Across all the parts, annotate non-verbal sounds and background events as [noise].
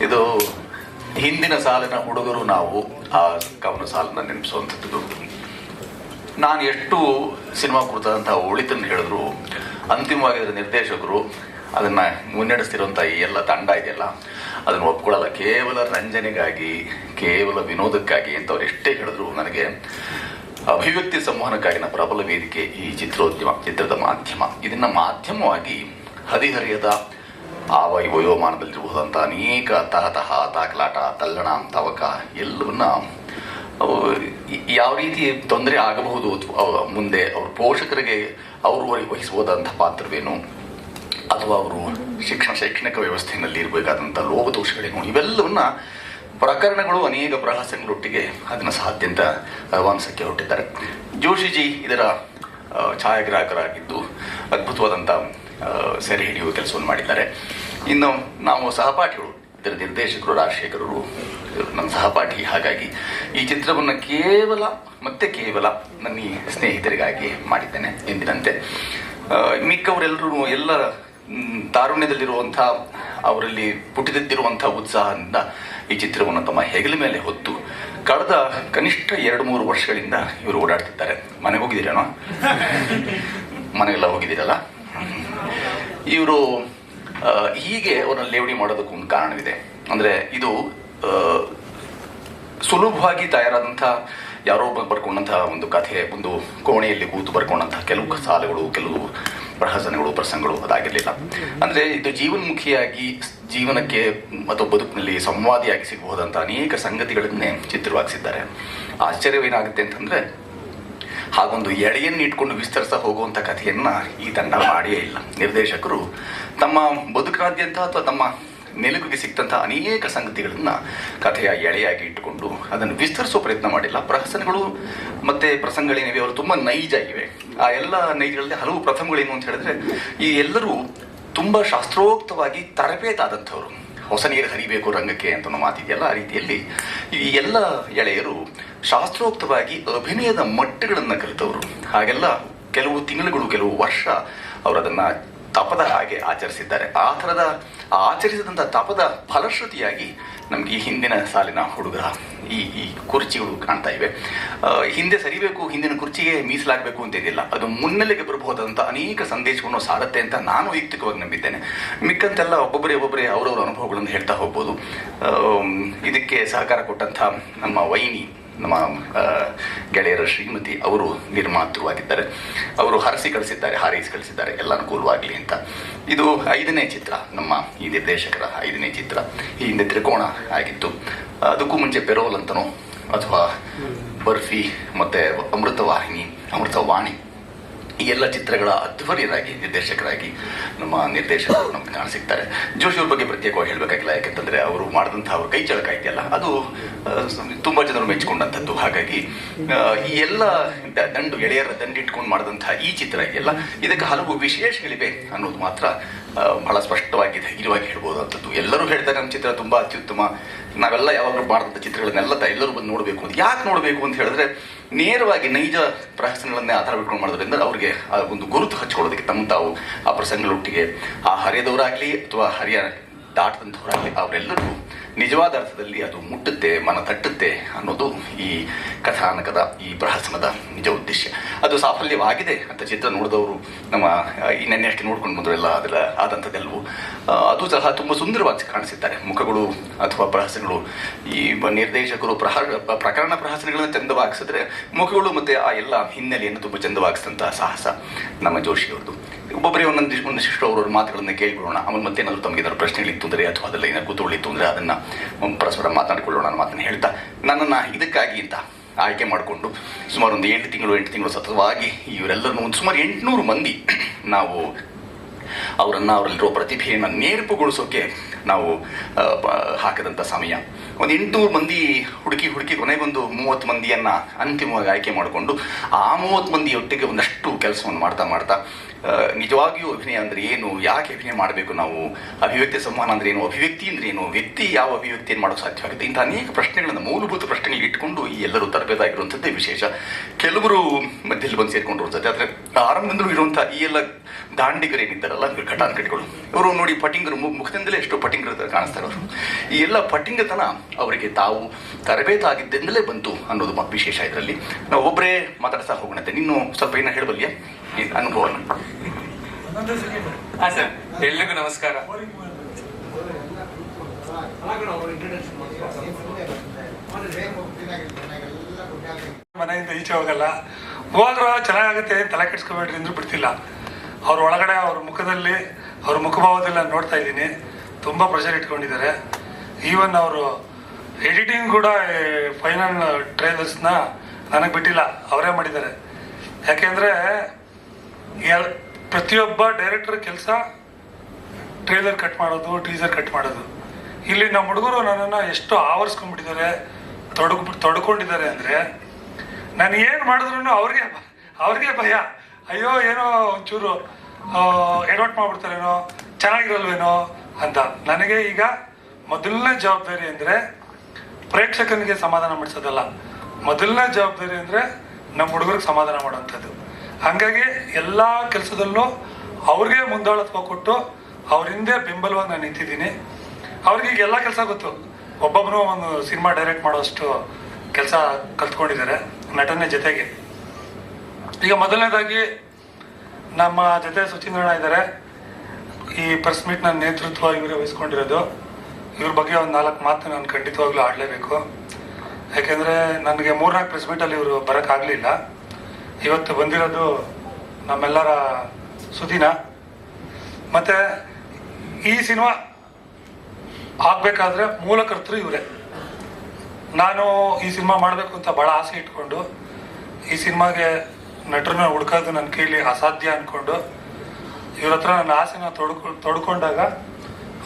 ಇದು ಹಿಂದಿನ ಸಾಲಿನ ಹುಡುಗರು ನಾವು, ಆ ಕವನ ಸಾಲನ್ನ ನೆನಪಿಸುವಂಥದ್ದು. ನಾನು ಎಷ್ಟು ಸಿನಿಮಾ ಕುರಿತಾದಂತಹ ಉಳಿತನ್ನು ಹೇಳಿದ್ರು, ಅಂತಿಮವಾಗಿ ಅದರ ನಿರ್ದೇಶಕರು ಅದನ್ನ ಮುನ್ನಡೆಸ್ತಿರುವಂಥ ಈ ಎಲ್ಲ ತಂಡ ಇದೆಯಲ್ಲ, ಅದನ್ನು ಒಪ್ಕೊಳ್ಳಲ್ಲ. ಕೇವಲ ರಂಜನೆಗಾಗಿ, ಕೇವಲ ವಿನೋದಕ್ಕಾಗಿ ಅಂತ ಅವ್ರು ಎಷ್ಟೇ ಹೇಳಿದ್ರು, ನನಗೆ ಅಭಿವ್ಯಕ್ತಿ ಸಂವಹನಕ್ಕಾಗಿನ ಪ್ರಬಲ ವೇದಿಕೆ ಈ ಚಿತ್ರೋದ್ಯಮ, ಚಿತ್ರದ ಮಾಧ್ಯಮ. ಇದನ್ನ ಮಾಧ್ಯಮವಾಗಿ ಹದಿಹರಿಯದ ಆ ವೈ ವಯೋಮಾನದಲ್ಲಿರಬಹುದಂಥ ಅನೇಕ ತಹತಹ ತಾಕಲಾಟ ತಲ್ಲಣ, ತವಕ ಎಲ್ಲವನ್ನ ಯಾವ ರೀತಿ ತೊಂದರೆ ಆಗಬಹುದು ಮುಂದೆ ಅವ್ರ ಪೋಷಕರಿಗೆ ಅವರು ವಹಿಸಬಹುದಂಥ ಪಾತ್ರವೇನು? ಅಥವಾ ಅವರು ಶಿಕ್ಷಣ, ಶೈಕ್ಷಣಿಕ ವ್ಯವಸ್ಥೆಯಲ್ಲಿ ಇರಬೇಕಾದಂಥ ಲೋಪದೋಷಗಳೇನು? ಇವೆಲ್ಲವನ್ನ ಪ್ರಕರಣಗಳು ಅನೇಕ ಪ್ರಹಸನಗಳೊಟ್ಟಿಗೆ ಅದನ್ನು ಸಾಧ್ಯಂತ ರವಾನಿಸಕ್ಕೆ ಹೊರಟಿದ್ದಾರೆ ಜೋಶಿಜಿ ಇದರ ಛಾಯಾಗ್ರಾಹಕರಾಗಿದ್ದು ಅದ್ಭುತವಾದಂಥ ಸೆರೆ ಹಿಡಿಯುವ ಕೆಲಸವನ್ನು ಮಾಡಿದ್ದಾರೆ. ಇನ್ನು ನಾವು ಸಹಪಾಠಿಗಳು, ಇದರ ನಿರ್ದೇಶಕರು, ರಾಜಶೇಖರರು, ನಮ್ಮ ಸಹಪಾಠಿ ಹಾಗಾಗಿ ಈ ಚಿತ್ರವನ್ನು ಕೇವಲ, ಮತ್ತೆ ಕೇವಲ ನನ್ನ ಈ ಸ್ನೇಹಿತರಿಗಾಗಿ ಮಾಡಿದ್ದೇನೆ ಎಂದಿನಂತೆ. ಮಿಕ್ಕವರೆಲ್ಲರೂ ಎಲ್ಲ ತಾರುಣ್ಯದಲ್ಲಿರುವಂಥ, ಅವರಲ್ಲಿ ಪುಟಿದಿದ್ದಿರುವಂಥ ಉತ್ಸಾಹದಿಂದ ಈ ಚಿತ್ರವನ್ನು ತಮ್ಮ ಹೆಗಲ ಮೇಲೆ ಹೊತ್ತು ಕಳೆದ ಕನಿಷ್ಠ ಎರಡು ಮೂರು ವರ್ಷಗಳಿಂದ ಇವರು ಓಡಾಡ್ತಿದ್ದಾರೆ. ಮನೆಗೆ ಹೋಗಿದ್ದೀರೇನೋ? ಮನೆಗೆಲ್ಲ ಹೋಗಿದ್ದೀರಲ್ಲ? ಇವರು ಹೀಗೆ ಅವರನ್ನು ಲೇವಡಿ ಮಾಡೋದಕ್ಕೂ ಒಂದು ಕಾರಣವಿದೆ. ಅಂದರೆ ಇದು ಸುಲಭವಾಗಿ ತಯಾರಾದಂಥ ಯಾರೋ ಬರ್ಕೊಂಡಂತಹ ಒಂದು ಕಥೆ, ಒಂದು ಕೋಣೆಯಲ್ಲಿ ಕೂತು ಬರ್ಕೊಂಡಂತಹ ಕೆಲವು ಸಾಲುಗಳು, ಕೆಲವು ಪ್ರಹಸನಗಳು, ಪ್ರಸಂಗಗಳು ಅದಾಗಿರಲಿಲ್ಲ. ಅಂದರೆ ಇದು ಜೀವನ್ಮುಖಿಯಾಗಿ, ಜೀವನಕ್ಕೆ ಮತ್ತು ಬದುಕಿನಲ್ಲಿ ಸಂವಾದಿಯಾಗಿ ಸಿಗಬಹುದಂಥ ಅನೇಕ ಸಂಗತಿಗಳನ್ನೇ ಚಿತ್ರವಾಗಿಸಿದ್ದಾರೆ. ಆಶ್ಚರ್ಯವೇನಾಗುತ್ತೆ ಅಂತಂದ್ರೆ ಹಾಗೊಂದು ಎಳೆಯನ್ನು ಇಟ್ಕೊಂಡು ವಿಸ್ತರಿಸ್ತಾ ಹೋಗುವಂಥ ಕಥೆಯನ್ನ ಈ ತಂಡ ಮಾಡಿಯೇ ಇಲ್ಲ. ನಿರ್ದೇಶಕರು ತಮ್ಮ ಬದುಕಾದ್ಯಂತ ಅಥವಾ ತಮ್ಮ ನೆಲುಕಿಗೆ ಸಿಕ್ತಂತಹ ಅನೇಕ ಸಂಗತಿಗಳನ್ನ ಕಥೆಯ ಎಳೆಯಾಗಿ ಇಟ್ಟುಕೊಂಡು ಅದನ್ನು ವಿಸ್ತರಿಸೋ ಪ್ರಯತ್ನ ಮಾಡಿಲ್ಲ. ಪ್ರಹಸನಗಳು ಮತ್ತೆ ಪ್ರಸಂಗಗಳೇನಿವೆ, ಅವರು ತುಂಬಾ ನೈಜ ಇವೆ. ಆ ಎಲ್ಲ ನೈಜಗಳಲ್ಲಿ ಹಲವು ಪ್ರಥಮಗಳೇನು ಅಂತ ಹೇಳಿದ್ರೆ, ಈ ಎಲ್ಲರೂ ತುಂಬಾ ಶಾಸ್ತ್ರೋಕ್ತವಾಗಿ ತರಬೇತಾದಂಥವ್ರು. ಹೊಸ ನೀರು ಹರಿಬೇಕು ರಂಗಕ್ಕೆ ಅಂತ ಮಾತಿದೆಯಲ್ಲ, ಆ ರೀತಿಯಲ್ಲಿ ಈ ಎಲ್ಲ ಎಳೆಯರು ಶಾಸ್ತ್ರೋಕ್ತವಾಗಿ ಅಭಿನಯದ ಮಟ್ಟಗಳನ್ನು ಕಲಿತವರು. ಹಾಗೆಲ್ಲ ಕೆಲವು ತಿಂಗಳುಗಳು, ಕೆಲವು ವರ್ಷ ಅವರು ಅದನ್ನ ತಪದ ಹಾಗೆ ಆಚರಿಸಿದ್ದಾರೆ. ಆ ಥರದ ಆಚರಿಸಿದಂಥ ತಪದ ಫಲಶ್ರುತಿಯಾಗಿ ನಮಗೆ ಈ ಹಿಂದಿನ ಸಾಲಿನ ಹುಡುಗರ ಈ ಈ ಕುರ್ಚಿಗಳು ಕಾಣ್ತಾ ಇವೆ. ಹಿಂದೆ ಸರಿಬೇಕು, ಹಿಂದಿನ ಕುರ್ಚಿಗೆ ಮೀಸಲಾಗಬೇಕು ಅಂತ ಇದಿಲ್ಲ ಅದು ಮುನ್ನೆಲೆಗೆ ಬರಬಹುದಾದಂಥ ಅನೇಕ ಸಂದೇಶವನ್ನು ಸಾರುತ್ತೆ ಅಂತ ನಾನು ವೈಯಕ್ತಿಕವಾಗಿ ನಂಬಿದ್ದೇನೆ. ಮಿಕ್ಕಂತೆಲ್ಲ ಒಬ್ಬೊಬ್ಬರೇ ಒಬ್ಬೊಬ್ಬರೇ ಅವರವರ ಅನುಭವಗಳನ್ನು ಹೇಳ್ತಾ ಹೋಗ್ಬೋದು. ಇದಕ್ಕೆ ಸಹಕಾರ ಕೊಟ್ಟಂಥ ನಮ್ಮ ವೈನಿ ನಮ್ಮ ಗೆಳೆಯರ ಶ್ರೀಮತಿ ಅವರು ನಿರ್ಮಾತೃವಾಗಿದ್ದಾರೆ. ಅವರು ಹರಸಿ ಕಳಿಸಿದ್ದಾರೆ ಹಾರೈಸಿ ಕಳಿಸಿದ್ದಾರೆ ಎಲ್ಲ ಅನುಕೂಲವಾಗಲಿ ಅಂತ. ಇದು ಐದನೇ ಚಿತ್ರ ನಮ್ಮ ಈ ನಿರ್ದೇಶಕರ ಐದನೇ ಚಿತ್ರ. ಈ ಹಿಂದೆ ತ್ರಿಕೋಣ ಆಗಿತ್ತು. ಅದಕ್ಕೂ ಮುಂಚೆ ಪೆರೋಲ್ ಅಂತನೋ ಅಥವಾ ಬರ್ಫಿ ಮತ್ತೆ ಅಮೃತವಾಹಿನಿ ಅಮೃತವಾಣಿ. ಈ ಎಲ್ಲ ಚಿತ್ರಗಳ ಅಧ್ವರ್ಯರಾಗಿ ನಿರ್ದೇಶಕರಾಗಿ ನಮ್ಮ ನಿರ್ದೇಶಕರು ನಮ್ಗೆ ಕಾಣಿಸಿಕ್ತಾರೆ ಜೋಶಿ ಅವ್ರ ಬಗ್ಗೆ ಪ್ರತ್ಯೇಕವಾಗಿ ಹೇಳಬೇಕಾಗಿಲ್ಲ, ಯಾಕಂತಂದ್ರೆ ಅವರು ಮಾಡಿದಂತಹ ಅವ್ರ ಕೈ ಚಳಕ ಇದೆಯಲ್ಲ, ಅದು ತುಂಬಾ ಜನರು ಮೆಚ್ಚಿಕೊಂಡಂಥದ್ದು. ಹಾಗಾಗಿ ಈ ಎಲ್ಲ ದಂಡು, ಎಳೆಯರ ದಂಡಿಟ್ಕೊಂಡು ಮಾಡಿದಂತಹ ಈ ಚಿತ್ರ ಇದೆಯಲ್ಲ, ಇದಕ್ಕೆ ಹಲವು ವಿಶೇಷಗಳಿವೆ ಅನ್ನೋದು ಮಾತ್ರ ಬಹಳ ಸ್ಪಷ್ಟವಾಗಿ ಧೈರ್ಯವಾಗಿ ಹೇಳ್ಬೋದಂಥದ್ದು ಎಲ್ಲರೂ ಹೇಳ್ತಾರೆ ನಮ್ಮ ಚಿತ್ರ ತುಂಬ ಅತ್ಯುತ್ತಮ. ನಾವೆಲ್ಲ ಯಾವಾಗಲೂ ಮಾಡಿದಂಥ ಚಿತ್ರಗಳನ್ನೆಲ್ಲ ತ- ಎಲ್ಲರೂ ಬಂದು ನೋಡಬೇಕು ಅಂತ. ಯಾಕೆ ನೋಡಬೇಕು ಅಂತ ಹೇಳಿದ್ರೆ, ನೇರವಾಗಿ ನೈಜ ಪ್ರಹಸನಗಳನ್ನೇ ಆಧಾರ ಬಿಟ್ಕೊಂಡು ಮಾಡೋದ್ರಿಂದ ಅವರಿಗೆ ಆ ಒಂದು ಗುರುತು ಹಚ್ಕೊಳ್ಳೋದಕ್ಕೆ ತಮ್ಮ ತಾವು ಆ ಪ್ರಸಂಗಗಳೊಟ್ಟಿಗೆ, ಆ ಹರಿಯದವರಾಗಲಿ ಅಥವಾ ಹರಿಯ ದಾಟದಂಥವರಾಗಲಿ ಅವರೆಲ್ಲರೂ ನಿಜವಾದ ಅರ್ಥದಲ್ಲಿ ಅದು ಮುಟ್ಟುತ್ತೆ, ಮನ ತಟ್ಟುತ್ತೆ ಅನ್ನೋದು ಈ ಕಥಾನಕದ, ಈ ಪ್ರಹಸನದ ನಿಜ ಉದ್ದೇಶ. ಅದು ಸಾಫಲ್ಯವಾಗಿದೆ ಅಂತ ಚಿತ್ರ ನೋಡಿದವರು ನಮ್ಮ ಈ ನೆನ್ನೆ ಅಷ್ಟು ನೋಡ್ಕೊಂಡು ಬಂದರೆಲ್ಲ ಅದರ ಆದಂಥದ್ದೆಲ್ಲವೂ ಅದು ಸಹ ತುಂಬ ಸುಂದರವಾಗಿ ಕಾಣಿಸಿದ್ದಾರೆ. ಮುಖಗಳು ಅಥವಾ ಪ್ರಹಸನಗಳು ಈ ನಿರ್ದೇಶಕರು ಪ್ರಹ, ಪ್ರಕರಣ ಪ್ರಹಸನಗಳನ್ನು ಚಂದವಾಗಿಸಿದ್ರೆ ಮುಖಗಳು ಮತ್ತೆ ಆ ಎಲ್ಲ ಹಿನ್ನೆಲೆಯನ್ನು ತುಂಬ ಚಂದವಾಗಿಸಿದಂತಹ ಸಾಹಸ ನಮ್ಮ ಜೋಶಿಯವ್ರದ್ದು. ಒಬ್ಬೊಬ್ಬರೇ ಒಂದೊಂದು ಒಂದಿಷ್ಟು ಅವ್ರವ್ರ ಮಾತುಗಳನ್ನ ಕೇಳ್ಬಿಡೋಣ ಆಮೇಲೆ ಏನಾದರೂ ತಮಗೆ ಏನಾದ್ರು ಪ್ರಶ್ನೆಗಳಿತ್ತು ಅಂದರೆ ಅಥವಾ ಅದೆಲ್ಲ ಏನಾದ್ರು ಕುತೂಹಲಿತ್ತು ಅಂದರೆ ಅದನ್ನ ಪರಸ್ಪರ ಮಾತನಾಡಿಕೊಳ್ಳೋಣ ಅನ್ನೋ ಮಾತನ್ನು ಹೇಳ್ತಾ ನನ್ನನ್ನು ಇದಕ್ಕಾಗಿ ಅಂತ ಆಯ್ಕೆ ಮಾಡಿಕೊಂಡು ಸುಮಾರು ಒಂದು ಎಂಟು ತಿಂಗಳು ಎಂಟು ತಿಂಗಳು ಸತತವಾಗಿ ಇವರೆಲ್ಲರನ್ನು ಒಂದು ಸುಮಾರು ಎಂಟುನೂರು ಮಂದಿ ನಾವು ಅವರನ್ನು ಅವರಲ್ಲಿರೋ ಪ್ರತಿಭೆಯನ್ನು ನೇರ್ಪುಗೊಳಿಸೋಕೆ ನಾವು ಹಾಕಿದಂಥ ಸಮಯ. ಒಂದು ಎಂಟುನೂರು ಮಂದಿ ಹುಡುಕಿ ಹುಡುಕಿ ಕೊನೆಗೊಂದು ಮೂವತ್ತು ಮಂದಿಯನ್ನ ಅಂತಿಮವಾಗಿ ಆಯ್ಕೆ ಮಾಡಿಕೊಂಡು ಆ ಮೂವತ್ತು ಮಂದಿಯೊಟ್ಟಿಗೆ ಒಂದಷ್ಟು ಕೆಲಸವನ್ನು ಮಾಡ್ತಾ ಮಾಡ್ತಾ ನಿಜವಾಗಿಯೂ ಅಭಿನಯ ಅಂದ್ರೆ ಏನು? ಯಾಕೆ ಅಭಿನಯ ಮಾಡಬೇಕು ನಾವು? ಅಭಿವ್ಯಕ್ತಿ ಸಂವಹನ ಅಂದ್ರೆ ಏನು? ಅಭಿವ್ಯಕ್ತಿ ಅಂದ್ರೆ ಏನು? ವ್ಯಕ್ತಿ ಯಾವ ಅಭಿವ್ಯಕ್ತಿಯನ್ನು ಮಾಡೋದು ಸಾಧ್ಯವಾಗುತ್ತೆ ಇಂಥ ಅನೇಕ ಪ್ರಶ್ನೆಗಳನ್ನು ಮೂಲಭೂತ ಪ್ರಶ್ನೆಗಳು ಇಟ್ಕೊಂಡು ಈ ಎಲ್ಲರೂ ತರಬೇತಾಗಿರುವಂಥದ್ದೇ ವಿಶೇಷ. ಕೆಲವರು ಮಧ್ಯದಲ್ಲಿ ಬಂದು ಸೇರ್ಕೊಂಡಿರುವಂಥದ್ದು. ಆದರೆ ಆರಂಭದಿಂದಲೂ ಇರುವಂಥ ಈ ಎಲ್ಲ ದಾಂಡಿಗರೇನಿದ್ದಾರಲ್ಲ ಘಟಾನ್ ಕಟ್ಗಳು ಇವರು ನೋಡಿ ಪಟಿಂಗರು ಮುಖದಿಂದಲೇ ಎಷ್ಟು ಪಟಿಂಗರ ಕಾಣಿಸ್ತಾರೆ ಅವರು ಈ ಎಲ್ಲ ಪಟಿಂಗತನ ಅವರಿಗೆ ತಾವು ತರಬೇತಾಗಿದ್ದೆಂದಲೇ ಬಂತು ಅನ್ನೋದು ವಿಶೇಷ ಇದರಲ್ಲಿ. ನಾವು ಒಬ್ಬರೇ ಮಾತಾಡ್ತಾ ಹೋಗೋಣಂತೆ. ನೀನು ಸ್ವಲ್ಪ ಏನೋ ಹೇಳಬಲ್ಯ? ಈ ಅನುಭವನ. ಸರ್. ಎಲ್ರಿಗೂ ನಮಸ್ಕಾರ. ಮನೆಯಿಂದ ಈಚೆ ಹೋಗಲ್ಲ. ಹೋದ್ರು ಚೆನ್ನಾಗುತ್ತೆ ತಲೆ ಕೆಡ್ಸ್ಕೊಬೇಡ್ರಿ ಅಂದ್ರೂ ಬಿಡ್ತಿಲ್ಲ. ಅವ್ರ ಒಳಗಡೆ, ಅವ್ರ ಮುಖದಲ್ಲಿ, ಅವ್ರ ಮುಖಭಾವದಲ್ಲಿ ನಾನು ನೋಡ್ತಾ ಇದ್ದೀನಿ. ತುಂಬ ಪ್ರೆಷರ್ ಇಟ್ಕೊಂಡಿದ್ದಾರೆ. ಈವನ್ ಅವರು ಎಡಿಟಿಂಗ್ ಕೂಡ ಫೈನಲ್ ಟ್ರೇಲರ್ಸ್ನ ನನಗೆ ಬಿಟ್ಟಿಲ್ಲ. ಅವರೇ ಮಾಡಿದ್ದಾರೆ. ಯಾಕೆಂದರೆ ಪ್ರತಿಯೊಬ್ಬ ಡೈರೆಕ್ಟರ್ ಕೆಲಸ ಟ್ರೇಲರ್ ಕಟ್ ಮಾಡೋದು ಟೀಸರ್ ಕಟ್ ಮಾಡೋದು. ಇಲ್ಲಿ ನಮ್ಮ ಹುಡುಗರು ನನ್ನನ್ನು ಎಷ್ಟು ಆವರಿಸ್ಕೊಂಡ್ಬಿಟ್ಟಿದ್ದಾರೆ ತೊಡಗ್ ತೊಡ್ಕೊಂಡಿದ್ದಾರೆ ಅಂದರೆ ನಾನು ಏನು ಮಾಡಿದ್ರು ಅವ್ರಿಗೆ ಅವ್ರಿಗೆ ಭಯ. ಅಯ್ಯೋ, ಏನೋ ಒಂಚೂರು ಎಡವಟ್ ಮಾಡ್ಬಿಡ್ತಾರೇನೋ, ಚೆನ್ನಾಗಿರಲ್ವೇನೋ ಅಂತ. ನನಗೆ ಈಗ ಮೊದಲನೇ ಜವಾಬ್ದಾರಿ ಅಂದರೆ ಪ್ರೇಕ್ಷಕನಿಗೆ ಸಮಾಧಾನ ಮಾಡಿಸೋದಲ್ಲ. ಮೊದಲನೇ ಜವಾಬ್ದಾರಿ ಅಂದರೆ ನಮ್ಮ ಹುಡುಗರಿಗೆ ಸಮಾಧಾನ ಮಾಡೋವಂಥದ್ದು ಹಾಗಾಗಿ ಎಲ್ಲ ಕೆಲಸದಲ್ಲೂ ಅವ್ರಿಗೆ ಮುಂದಾಳತ್ವ ಕೊಟ್ಟು ಅವ್ರ ಹಿಂದೆ ಬೆಂಬಲವಾಗಿ ನಾನು ನಿಂತಿದ್ದೀನಿ. ಅವ್ರಿಗೆ ಈಗ ಎಲ್ಲ ಕೆಲಸ ಗೊತ್ತು. ಒಬ್ಬೊಬ್ಬರು ಒಂದು ಸಿನಿಮಾ ಡೈರೆಕ್ಟ್ ಮಾಡೋಷ್ಟು ಕೆಲಸ ಕಲ್ತ್ಕೊಂಡಿದ್ದಾರೆ ನಟನೆ ಜೊತೆಗೆ. ಈಗ ಮೊದಲನೇದಾಗಿ ನಮ್ಮ ಜೊತೆ ಸುಚೀಂದ್ರಣ್ಣ ಇದ್ದಾರೆ. ಈ ಪ್ರೆಸ್ ಮೀಟ್ನ ನೇತೃತ್ವ ಇವರೇ ವಹಿಸ್ಕೊಂಡಿರೋದು. ಇವ್ರ ಬಗ್ಗೆ ಒಂದು ನಾಲ್ಕು ಮಾತು ನಾನು ಖಂಡಿತವಾಗ್ಲೂ ಆಡಲೇಬೇಕು. ಯಾಕೆಂದರೆ ನನಗೆ ಮೂರ್ನಾಲ್ಕು ಪ್ರೆಸ್ ಮೀಟಲ್ಲಿ ಇವರು ಬರೋಕ್ಕಾಗಲಿಲ್ಲ ಇವತ್ತು ಬಂದಿರೋದು ನಮ್ಮೆಲ್ಲರ ಸುದಿನ. ಮತ್ತು ಈ ಸಿನಿಮಾ ಆಗಬೇಕಾದ್ರೆ ಮೂಲಕರ್ತರು ಇವರೇ. ನಾನು ಈ ಸಿನಿಮಾ ಮಾಡಬೇಕು ಅಂತ ಭಾಳ ಆಸೆ ಇಟ್ಕೊಂಡು, ಈ ಸಿನಿಮಾಗೆ ನಟರನ್ನ ಹುಡ್ಕೋದು ನನ್ನ ಕೈಲಿ ಅಸಾಧ್ಯ ಅಂದ್ಕೊಂಡು ಇವ್ರ ಹತ್ರ ನನ್ನ ಆಸೆನ ತೊಡ್ಕೊ, ತೊಡ್ಕೊಂಡಾಗ